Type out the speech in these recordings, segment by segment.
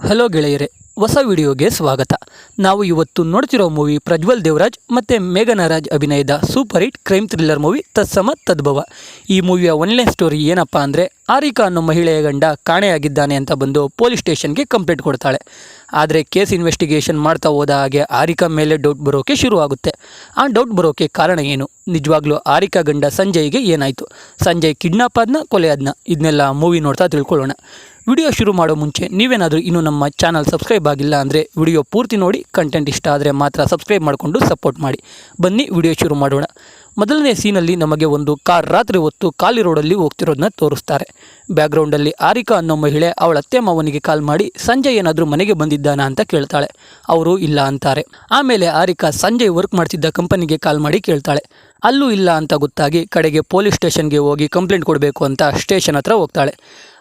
Hello ಗೆಳೆಯರೆ, ಹೊಸ ವಿಡಿಯೋಗೆ ಸ್ವಾಗತ. ನಾವು ಇವತ್ತು ನೋಡ್ತಿರೋ ಮೂವಿ ಪ್ರಜ್ವಲ್ ದೇವರಾಜ್ ಮತ್ತು ಮೇಘನರಾಜ್ ಅಭಿನಯದ super hit crime thriller movie Tatsama Tadbhava. ಈ ಮೂವಿಯ ಒನ್ಲೇ ಸ್ಟೋರಿ ಏನಪ್ಪ ಅಂದರೆ ಆರಿಕಾ ಅನ್ನೋ ಮಹಿಳೆಯ ಗಂಡ ಕಾಣೆಯಾಗಿದ್ದಾನೆ ಅಂತ ಬಂದು ಪೊಲೀಸ್ ಸ್ಟೇಷನ್ಗೆ ಕಂಪ್ಲೇಂಟ್ ಕೊಡ್ತಾಳೆ. ಆದರೆ ಕೇಸ್ ಇನ್ವೆಸ್ಟಿಗೇಷನ್ ಮಾಡ್ತಾ ಹೋದ ಹಾಗೆ ಆರಿಕಾ ಮೇಲೆ ಡೌಟ್ ಬರೋಕೆ ಶುರುವಾಗುತ್ತೆ. ಆ ಡೌಟ್ ಬರೋಕೆ ಕಾರಣ ಏನು? ನಿಜವಾಗ್ಲೂ ಆರಿಕಾ ಗಂಡ ಸಂಜಯ್ಗೆ ಏನಾಯಿತು? ಸಂಜಯ್ ಕಿಡ್ನಾಪ್ ಆದ್ನ, ಕೊಲೆ ಆದ್ನ? ಇದನ್ನೆಲ್ಲ ಮೂವಿ ನೋಡ್ತಾ ತಿಳ್ಕೊಳ್ಳೋಣ. ವಿಡಿಯೋ ಶುರು ಮಾಡೋ ಮುಂಚೆ ನೀವೇನಾದರೂ ಇನ್ನೂ ನಮ್ಮ ಚಾನಲ್ ಸಬ್ಸ್ಕ್ರೈಬ್ ಆಗಿಲ್ಲ ಅಂದರೆ ವಿಡಿಯೋ ಪೂರ್ತಿ ನೋಡಿ ಕಂಟೆಂಟ್ ಇಷ್ಟ ಆದರೆ ಮಾತ್ರ ಸಬ್ಸ್ಕ್ರೈಬ್ ಮಾಡಿಕೊಂಡು ಸಪೋರ್ಟ್ ಮಾಡಿ. ಬನ್ನಿ, ವಿಡಿಯೋ ಶುರು ಮಾಡೋಣ. ಮೊದಲನೇ ಸೀನಲ್ಲಿ ನಮಗೆ ಒಂದು ಕಾರ್ ರಾತ್ರಿ ಹೊತ್ತು ಖಾಲಿ ರೋಡಲ್ಲಿ ಹೋಗ್ತಿರೋದನ್ನ ತೋರಿಸ್ತಾರೆ. ಬ್ಯಾಕ್ಗ್ರೌಂಡಲ್ಲಿ ಆರಿಕಾ ಅನ್ನೋ ಮಹಿಳೆ ಅವಳ ಅತ್ತೆ ಮಾವನಿಗೆ ಕಾಲ್ ಮಾಡಿ, ಸಂಜಯ್ ಏನಾದರೂ ಮನೆಗೆ ಬಂದಿದ್ದಾನಾ? ಅಂತ ಕೇಳ್ತಾಳೆ. ಅವರು ಇಲ್ಲ, ಅಂತಾರೆ. ಆಮೇಲೆ ಆರಿಕಾ ಸಂಜಯ್ ವರ್ಕ್ ಮಾಡ್ತಿದ್ದ ಕಂಪನಿಗೆ ಕಾಲ್ ಮಾಡಿ ಕೇಳ್ತಾಳೆ. ಅಲ್ಲೂ ಇಲ್ಲ ಅಂತ ಗೊತ್ತಾಗಿ ಕಡೆಗೆ ಪೊಲೀಸ್ ಸ್ಟೇಷನ್ಗೆ ಹೋಗಿ ಕಂಪ್ಲೇಂಟ್ ಕೊಡಬೇಕು ಅಂತ ಸ್ಟೇಷನ್ ಹತ್ರ ಹೋಗ್ತಾಳೆ.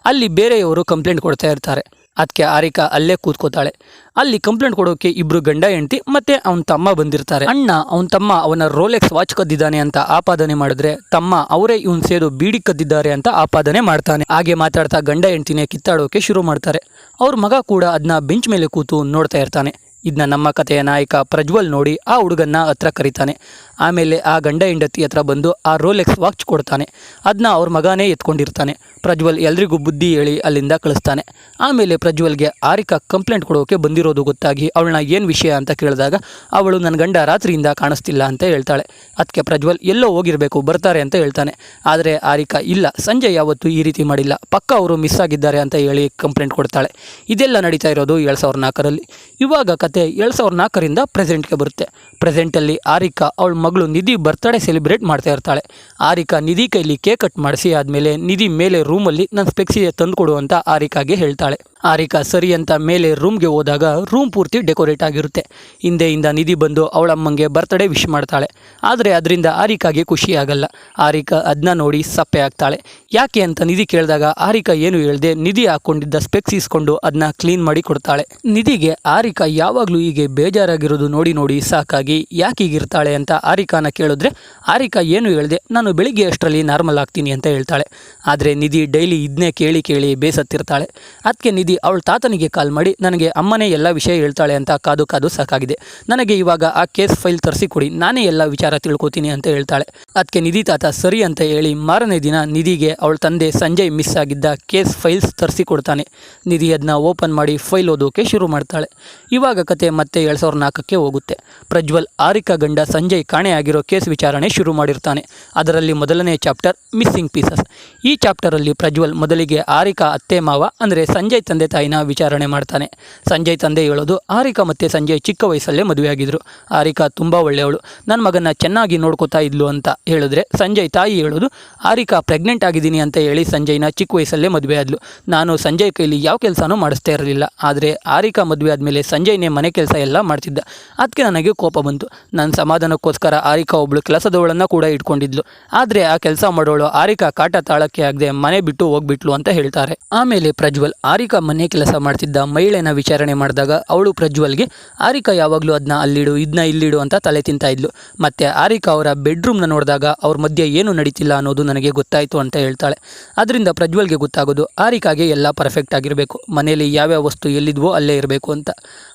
ಅಲ್ಲಿ ಬೇರೆಯವರು ಕಂಪ್ಲೇಂಟ್ ಕೊಡ್ತಾ ಇರ್ತಾರೆ. ಅದಕ್ಕೆ ಆರಿಕಾ ಅಲ್ಲೇ ಕೂತ್ಕೋತಾಳೆ. ಅಲ್ಲಿ ಕಂಪ್ಲೇಂಟ್ ಕೊಡೋಕೆ ಇಬ್ರು ಗಂಡ ಹೆಂಡತಿ ಮತ್ತೆ ಅವನ ತಮ್ಮ ಬಂದಿರ್ತಾರೆ. ಅಣ್ಣ, ಅವನ ತಮ್ಮ ಅವನ ರೋಲೆಕ್ಸ್ ವಾಚ್ ಕದ್ದಿದ್ದಾನೆ ಅಂತ ಆಪಾದನೆ ಮಾಡಿದ್ರೆ ತಮ್ಮ ಅವರೇ ಇವನ್ ಸೇದು ಬೀಡಿ ಕದ್ದಿದ್ದಾರೆ ಅಂತ ಆಪಾದನೆ ಮಾಡ್ತಾನೆ. ಹಾಗೆ ಮಾತಾಡ್ತಾ ಗಂಡ ಹೆಂಡತಿನೇ ಕಿತ್ತಾಡೋಕೆ ಶುರು ಮಾಡ್ತಾರೆ. ಅವ್ರ ಮಗ ಕೂಡ ಅದನ್ನ ಬೆಂಚ್ ಮೇಲೆ ಕೂತು ನೋಡ್ತಾ ಇರ್ತಾನೆ. ಇದನ್ನ ನಮ್ಮ ಕಥೆಯ ನಾಯಕ ಪ್ರಜ್ವಲ್ ನೋಡಿ ಆ ಹುಡುಗನ್ನ ಹತ್ರ ಕರೀತಾನೆ. ಆಮೇಲೆ ಆ ಗಂಡ ಹೆಂಡತಿ ಹತ್ರ ಬಂದು ಆ ರೋಲೆಕ್ಸ್ ವಾಚ್ ಕೊಡ್ತಾನೆ. ಅದನ್ನ ಅವ್ರ ಮಗನೇ ಎತ್ಕೊಂಡಿರ್ತಾನೆ. ಪ್ರಜ್ವಲ್ ಎಲ್ರಿಗೂ ಬುದ್ಧಿ ಹೇಳಿ ಅಲ್ಲಿಂದ ಕಳಿಸ್ತಾನೆ. ಆಮೇಲೆ ಪ್ರಜ್ವಲ್ಗೆ ಆರಿಕಾ ಕಂಪ್ಲೇಂಟ್ ಕೊಡೋಕೆ ಬಂದಿರೋದು ಗೊತ್ತಾಗಿ ಅವಳನ್ನ ಏನು ವಿಷಯ ಅಂತ ಕೇಳಿದಾಗ ಅವಳು ನನ್ನ ಗಂಡ ರಾತ್ರಿಯಿಂದ ಕಾಣಿಸ್ತಿಲ್ಲ ಅಂತ ಹೇಳ್ತಾಳೆ. ಅದಕ್ಕೆ ಪ್ರಜ್ವಲ್ ಎಲ್ಲೋ ಹೋಗಿರಬೇಕು, ಬರ್ತಾರೆ ಅಂತ ಹೇಳ್ತಾನೆ. ಆದರೆ ಆರಿಕಾ ಇಲ್ಲ, ಸಂಜೆ ಯಾವತ್ತೂ ಈ ರೀತಿ ಮಾಡಿಲ್ಲ. ಪಕ್ಕ ಅವರು ಮಿಸ್ ಆಗಿದ್ದಾರೆ ಅಂತ ಹೇಳಿ ಕಂಪ್ಲೇಂಟ್ ಕೊಡ್ತಾಳೆ. ಇದೆಲ್ಲ ನಡೀತಾ ಇರೋದು ಎರಡು ಸಾವಿರದ ನಾಲ್ಕರಲ್ಲಿ ಇವಾಗ ಕತೆ ಎರಡು ಸಾವಿರದ ನಾಲ್ಕರಿಂದ ಪ್ರೆಸೆಂಟ್ಗೆ ಬರುತ್ತೆ ಪ್ರೆಸೆಂಟಲ್ಲಿ ಆರಿಕಾ ಅವಳ ಮಗಳು ನಿಧಿ ಬರ್ತ್ಡೇ ಸೆಲೆಬ್ರೇಟ್ ಮಾಡ್ತಾ ಇರ್ತಾಳೆ. ಆರಿಕಾ ನಿಧಿ ಕೈಲಿ ಕೇಕ್ ಕಟ್ ಮಾಡಿಸಿ ಆದಮೇಲೆ ನಿಧಿ ಮೇಲೆ ರೂಮಲ್ಲಿ ನನ್ನ ಸ್ಪೆಕ್ಸಿಗೆ ತಂದುಕೊಡು ಅಂತ ಆರಿಕಾಗೆ ಹೇಳ್ತಾಳೆ. ಆರಿಕಾ ಸರಿ ಅಂತ ಮೇಲೆ ರೂಮ್ಗೆ ಹೋದಾಗ ರೂಮ್ ಪೂರ್ತಿ ಡೆಕೋರೇಟ್ ಆಗಿರುತ್ತೆ. ಹಿಂದೆಯಿಂದ ನಿಧಿ ಬಂದು ಅವಳ ಅಮ್ಮಂಗೆ ಬರ್ತ್ಡೇ ವಿಶ್ ಮಾಡ್ತಾಳೆ. ಆದರೆ ಅದರಿಂದ ಆರಿಕಾಗೆ ಖುಷಿ ಆಗಲ್ಲ. ಆರಿಕಾ ಅದನ್ನ ನೋಡಿ ಸಪ್ಪೆ ಆಗ್ತಾಳೆ. ಯಾಕೆ ಅಂತ ನಿಧಿ ಕೇಳಿದಾಗ ಆರಿಕಾ ಏನು ಹೇಳ್ದೆ, ನಿಧಿ ಹಾಕೊಂಡಿದ್ದ ಸ್ಪೆಕ್ಸ್ ಇಸ್ಕೊಂಡು ಅದನ್ನ ಕ್ಲೀನ್ ಮಾಡಿ ಕೊಡ್ತಾಳೆ. ನಿಧಿಗೆ ಆರಿಕಾ ಯಾವಾಗಲೂ ಹೀಗೆ ಬೇಜಾರಾಗಿರೋದು ನೋಡಿ ನೋಡಿ ಸಾಕಾಗಿ ಯಾಕೆ ಹೀಗಿರ್ತಾಳೆ ಅಂತ ಆರಿಕಾನ ಕೇಳಿದ್ರೆ, ಆರಿಕಾ ಏನು ಹೇಳಿದೆ, ನಾನು ಬೆಳಿಗ್ಗೆ ಅಷ್ಟರಲ್ಲಿ ನಾರ್ಮಲ್ ಆಗ್ತೀನಿ ಅಂತ ಹೇಳ್ತಾಳೆ. ಆದರೆ ನಿಧಿ ಡೈಲಿ ಇದನ್ನೇ ಕೇಳಿ ಕೇಳಿ ಬೇಸತ್ತಿರ್ತಾಳೆ. ಅದಕ್ಕೆ ನಿಧಿ ಅವಳ ತಾತನಿಗೆ ಕಾಲ್ ಮಾಡಿ, ನನಗೆ ಅಮ್ಮನೇ ಎಲ್ಲ ವಿಷಯ ಹೇಳ್ತಾಳೆ ಅಂತ ಕಾದು ಕಾದು ಸಾಕಾಗಿದೆ. ನನಗೆ ಇವಾಗ ಆ ಕೇಸ್ ಫೈಲ್ ತರಿಸಿ ಕೊಡಿ ನಾನೇ ಎಲ್ಲ ವಿಚಾರ ತಿಳ್ಕೊತೀನಿ ಅಂತ ಹೇಳ್ತಾಳೆ. ಅದಕ್ಕೆ ನಿಧಿ ತಾತ ಸರಿ ಅಂತ ಹೇಳಿ ಮಾರನೇ ದಿನ ನಿಧಿಗೆ ಅವಳ ತಂದೆ ಸಂಜಯ್ ಮಿಸ್ ಆಗಿದ್ದ ಕೇಸ್ ಫೈಲ್ಸ್ ತರಿಸಿ ಕೊಡ್ತಾನೆ ನಿಧಿ ಅದನ್ನ ಓಪನ್ ಮಾಡಿ ಫೈಲ್ ಓದೋಕೆ ಶುರು ಮಾಡ್ತಾಳೆ. ಇವಾಗ ಕತೆ ಮತ್ತೆ ಎರಡು ಸಾವಿರದ ನಾಲ್ಕಕ್ಕೆ ಹೋಗುತ್ತೆ. ಪ್ರಜ್ವಲ್ ಆರಿಕಾ ಗಂಡ ಸಂಜಯ್ ಕಾಣೆಯಾಗಿರೋ ಕೇಸ್ ವಿಚಾರಣೆ ಶುರು ಮಾಡಿರ್ತಾನೆ. ಅದರಲ್ಲಿ ಮೊದಲನೇ ಚಾಪ್ಟರ್ ಮಿಸ್ಸಿಂಗ್ ಪೀಸಸ್. ಈ ಚಾಪ್ಟರಲ್ಲಿ ಪ್ರಜ್ವಲ್ ಮೊದಲಿಗೆ ಆರಿಕಾ ಅತ್ತೆ ಮಾವ ಅಂದರೆ ಸಂಜಯ್ ತಂದೆ ತಾಯಿನ ವಿಚಾರಣೆ ಮಾಡ್ತಾನೆ. ಸಂಜಯ್ ತಂದೆ ಹೇಳೋದು, ಆರಿಕಾ ಮತ್ತು ಸಂಜಯ್ ಚಿಕ್ಕ ವಯಸ್ಸಲ್ಲೇ ಮದುವೆಯಾಗಿದ್ದರು ಆರಿಕಾ ತುಂಬ ಒಳ್ಳೆಯವಳು. ನನ್ನ ಮಗನ ಚೆನ್ನಾಗಿ ನೋಡ್ಕೋತಾ ಇದ್ಲು ಅಂತ ಹೇಳಿದ್ರೆ ಸಂಜಯ್ ತಾಯಿ ಹೇಳೋದು, ಆರಿಕಾ ಪ್ರೆಗ್ನೆಂಟ್ ಆಗಿದ್ದೀನಿ ಅಂತ ಹೇಳಿ ಸಂಜಯ್ನ ಚಿಕ್ಕ ವಯಸ್ಸಲ್ಲೇ ಮದುವೆ ಆದ್ಲು. ನಾನು ಸಂಜಯ್ ಕೈಲಿ ಯಾವ ಕೆಲಸನೂ ಮಾಡಿಸ್ತಾ ಇರಲಿಲ್ಲ. ಆದರೆ ಆರಿಕಾ ಮದುವೆ ಆದಮೇಲೆ ಸಂಜಯ್ನೇ ಮನೆ ಕೆಲಸ ಎಲ್ಲ ಮಾಡ್ತಿದ್ದ. ಅದಕ್ಕೆ ನನಗೆ ಕೋಪ ಬಂತು. ನನ್ನ ಸಮಾಧಾನಕ್ಕೋಸ್ಕರ ಆರಿಕಾ ಒಬ್ಳು ಕೆಲಸದವಳನ್ನು ಕೂಡ ಇಟ್ಕೊಂಡಿದ್ಲು. ಆದರೆ ಆ ಕೆಲಸ ಮಾಡೋಳು ಆರಿಕಾ ಕಾಟ ತಾಳಕ್ಕೆ ಆಗದೆ ಮನೆ ಬಿಟ್ಟು ಹೋಗ್ಬಿಟ್ಲು ಅಂತ ಹೇಳ್ತಾರೆ. ಆಮೇಲೆ ಪ್ರಜ್ವಲ್ ಆರಿಕಾ ಮನೆ ಕೆಲಸ ಮಾಡ್ತಿದ್ದ ಮಹಿಳೆನ ವಿಚಾರಣೆ ಮಾಡಿದಾಗ ಅವಳು ಪ್ರಜ್ವಲ್ಗೆ, ಆರಿಕಾ, ಯಾವಾಗಲೂ ಅದನ್ನ ಅಲ್ಲಿಡು ಇದನ್ನ ಇಲ್ಲಿಡು ಅಂತ ತಲೆ ತಿಂತಾ ಇದ್ಲು. ಮತ್ತೆ ಆರಿಕಾ ಅವರ ಬೆಡ್ರೂಮ್ನ ನೋಡಿದಾಗ ಅವ್ರ ಮಧ್ಯೆ ಏನು ನಡೀತಿಲ್ಲ ಅನ್ನೋದು ನನಗೆ ಗೊತ್ತಾಯಿತು ಅಂತ ಹೇಳ್ತಾಳೆ. ಅದರಿಂದ ಪ್ರಜ್ವಲ್ಗೆ ಗೊತ್ತಾಗೋದು, ಆರಿಕಾಗೆ ಎಲ್ಲ ಪರ್ಫೆಕ್ಟ್ ಆಗಿರಬೇಕು. ಮನೆಯಲ್ಲಿ ಯಾವ್ಯಾವ ವಸ್ತು ಎಲ್ಲಿದ್ವೋ ಅಲ್ಲೇ ಇರಬೇಕು ಅಂತ.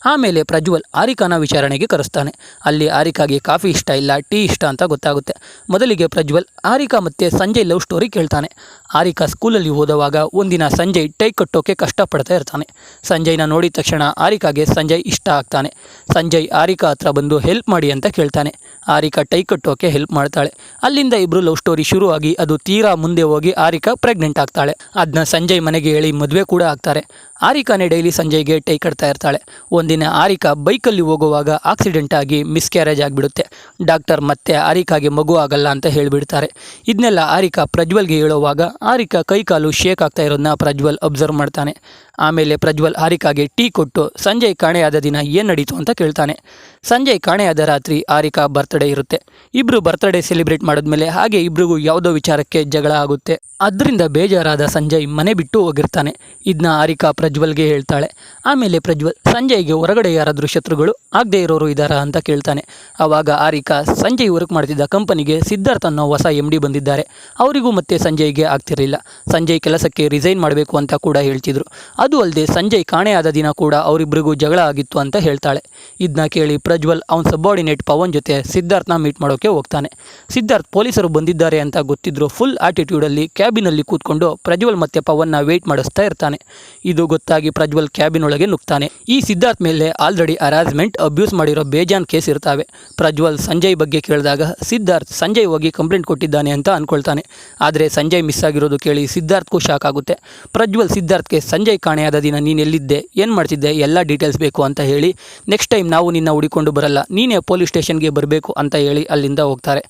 ಆಮೇಲೆ ಪ್ರಜ್ವಲ್ ಆರಿಕಾನ ವಿಚಾರಣೆಗೆ ಕರೆಸ್ತಾನೆ. ಅಲ್ಲಿ ಆರಿಕಾಗೆ ಕಾಫಿ ಇಷ್ಟ ಇಲ್ಲ, ಟೀ ಇಷ್ಟ ಅಂತ ಗೊತ್ತಾಗುತ್ತೆ. ಮೊದಲಿಗೆ ಪ್ರಜ್ವಲ್, ಆರಿಕಾ ಮತ್ತು ಸಂಜಯ್ ಲವ್ ಸ್ಟೋರಿ ಕೇಳ್ತಾನೆ. ಆರಿಕಾ ಸ್ಕೂಲಲ್ಲಿ ಓದುವಾಗ ಒಂದಿನ ಸಂಜಯ್ ಟೈ ಕಟ್ಟೋಕೆ ಕಷ್ಟಪಡ್ತಾ ಇರ್ತಾನೆ. ಸಂಜಯ್ನ ನೋಡಿದ ತಕ್ಷಣ ಆರಿಕಾಗೆ ಸಂಜಯ್ ಇಷ್ಟ ಆಗ್ತಾನೆ. ಸಂಜಯ್ ಆರಿಕಾ ಹತ್ರ ಬಂದು ಹೆಲ್ಪ್ ಮಾಡಿ ಅಂತ ಕೇಳ್ತಾನೆ. ಆರಿಕಾ ಟೈ ಕಟ್ಟೋಕೆ ಹೆಲ್ಪ್ ಮಾಡ್ತಾಳೆ. ಅಲ್ಲಿಂದ ಇಬ್ರು ಲವ್ ಸ್ಟೋರಿ ಶುರುವಾಗಿ ಅದು ತೀರಾ ಮುಂದೆ ಹೋಗಿ ಆರಿಕಾ ಪ್ರೆಗ್ನೆಂಟ್ ಆಗ್ತಾಳೆ. ಅದನ್ನ ಸಂಜಯ್ ಮನೆಗೆ ಹೇಳಿ ಮದುವೆ ಕೂಡ ಆಗ್ತಾರೆ. ಆರಿಕಾನೇ ಡೈಲಿ ಸಂಜಯ್ಗೆ ಟೈ ಕಟ್ತಾ ಇರ್ತಾಳೆ. ಒಂದಿನ ಆರಿಕಾ ಬೈಕಲ್ಲಿ ಹೋಗುವಾಗ ಆಕ್ಸಿಡೆಂಟ್ ಆಗಿ ಮಿಸ್ಕ್ಯಾರೇಜ್ ಆಗಿಬಿಡುತ್ತೆ. ಡಾಕ್ಟರ್ ಮತ್ತೆ ಆರಿಕಾಗೆ ಮಗು ಆಗಲ್ಲ ಅಂತ ಹೇಳಿಬಿಡ್ತಾರೆ. ಇದನ್ನೆಲ್ಲ ಆರಿಕಾ ಪ್ರಜ್ವಲ್ಗೆ ಹೇಳುವಾಗ ಆರಿಕಾ ಕೈಕಾಲು ಶೇಕ್ ಆಗ್ತಾ ಇರೋದನ್ನ ಪ್ರಜ್ವಲ್ ಅಬ್ಸರ್ವ್ ಮಾಡ್ತಾನೆ. ಆಮೇಲೆ ಪ್ರಜ್ವಲ್ ಆರಿಕಾಗೆ ಟೀ ಕೊಟ್ಟು, ಸಂಜಯ್ ಕಾಣೆಯಾದ ದಿನ ಏನು ನಡೀತು? ಅಂತ ಕೇಳ್ತಾನೆ. ಸಂಜಯ್ ಕಾಣೆಯಾದ ರಾತ್ರಿ ಆರಿಕಾ ಬರ್ತಾ ಬರ್ತ್ಡೇ ಇರುತ್ತೆ. ಇಬ್ಬರು ಬರ್ತ್ಡೇ ಸೆಲೆಬ್ರೇಟ್ ಮಾಡಿದ್ಮೇಲೆ ಹಾಗೆ ಇಬ್ರಿಗೂ ಯಾವುದೋ ವಿಚಾರಕ್ಕೆ ಜಗಳ ಆಗುತ್ತೆ. ಅದರಿಂದ ಬೇಜಾರಾದ ಸಂಜಯ್ ಮನೆ ಬಿಟ್ಟು ಹೋಗಿರ್ತಾನೆ. ಇದನ್ನ ಆರಿಕಾ ಪ್ರಜ್ವಲ್ಗೆ ಹೇಳ್ತಾಳೆ. ಆಮೇಲೆ ಪ್ರಜ್ವಲ್, ಸಂಜಯ್ಗೆ ಹೊರಗಡೆ ಯಾರಾದರೂ ಶತ್ರುಗಳು ಆಗದೆ ಇರೋರು ಇದ್ದಾರಾ ಅಂತ ಕೇಳ್ತಾನೆ. ಆವಾಗ ಆರಿಕಾ ಸಂಜಯ್ ವರ್ಕ್ ಮಾಡ್ತಿದ್ದ ಕಂಪನಿಗೆ ಸಿದ್ಧಾರ್ಥ್ ಅನ್ನೋ ಹೊಸ ಎಂ ಡಿ ಬಂದಿದ್ದಾರೆ. ಅವರಿಗೂ ಮತ್ತೆ ಸಂಜಯ್ಗೆ ಆಗ್ತಿರಲಿಲ್ಲ. ಸಂಜಯ್ ಕೆಲಸಕ್ಕೆ ರಿಸೈನ್ ಮಾಡಬೇಕು ಅಂತ ಕೂಡ ಹೇಳ್ತಿದ್ರು. ಅದು ಅಲ್ಲದೆ ಸಂಜಯ್ ಕಾಣೆಯಾದ ದಿನ ಕೂಡ ಅವರಿಬ್ಬರಿಗೂ ಜಗಳ ಆಗಿತ್ತು ಅಂತ ಹೇಳ್ತಾಳೆ. ಇದನ್ನ ಕೇಳಿ ಪ್ರಜ್ವಲ್ ಅವನ ಸಬ್ಬಾರ್ಡಿನೇಟ್ ಪವನ್ ಜೊತೆ ಸಿದ್ಧಾರ್ಥ್ನ ಮೀಟ್ ಮಾಡೋಕೆ ಹೋಗ್ತಾನೆ. ಸಿದ್ಧಾರ್ಥ್ ಪೊಲೀಸರು ಬಂದಿದ್ದಾರೆ ಅಂತ ಗೊತ್ತಿದ್ರು ಫುಲ್ ಆಟಿಟ್ಯೂಡಲ್ಲಿ ಕ್ಯಾಬಿನಲ್ಲಿ ಕೂತ್ಕೊಂಡು ಪ್ರಜ್ವಲ್ ಮತ್ತೆ ಪವನ್ನ ವೇಟ್ ಮಾಡಿಸ್ತಾ ಇರ್ತಾನೆ. ಇದು ಗೊತ್ತಾಗಿ ಪ್ರಜ್ವಲ್ ಕ್ಯಾಬಿನ್ ಒಳಗೆ ನುಗ್ತಾನೆ. ಈ ಸಿದ್ಧಾರ್ಥ್ ಮೇಲೆ ಆಲ್ರೆಡಿ ಹರಾಸ್ಮೆಂಟ್ ಅಬ್ಯೂಸ್ ಮಾಡಿರೋ ಬೇಜಾನ್ ಕೇಸ್ ಇರ್ತಾವೆ. ಪ್ರಜ್ವಲ್ ಸಂಜಯ್ ಬಗ್ಗೆ ಕೇಳಿದಾಗ ಸಿದ್ಧಾರ್ಥ್ ಸಂಜಯ್ ಹೋಗಿ ಕಂಪ್ಲೇಂಟ್ ಕೊಟ್ಟಿದ್ದಾನೆ ಅಂತ ಅಂದ್ಕೊಳ್ತಾನೆ ಆದರೆ ಸಂಜಯ್ ಮಿಸ್ ಆಗಿರೋದು ಕೇಳಿ ಸಿದ್ಧಾರ್ಥ್ಗೂ ಶಾಕ್ ಆಗುತ್ತೆ. ಪ್ರಜ್ವಲ್ ಸಿದ್ಧಾರ್ಥ್ಗೆ ಸಂಜಯ್ ಕಾಣೆಯಾದ ದಿನ ನೀನು ಎಲ್ಲಿದ್ದೆ? ಏನು ಮಾಡ್ತಿದ್ದೆ? ಎಲ್ಲ ಡೀಟೇಲ್ಸ್ ಬೇಕು ಅಂತ ಹೇಳಿ ನೆಕ್ಸ್ಟ್ ಟೈಮ್ ನಾವು ನಿನ್ನ ಹುಡಿಕೊಂಡು ಬರಲ್ಲ. ನೀನೇ ಪೊಲೀಸ್ ಸ್ಟೇಷನ್ಗೆ ಬರಬೇಕು ಅಂತ ಹೇಳಿ ಅಲ್ಲಿಂದ ಹೋಗ್ತಾರೆ.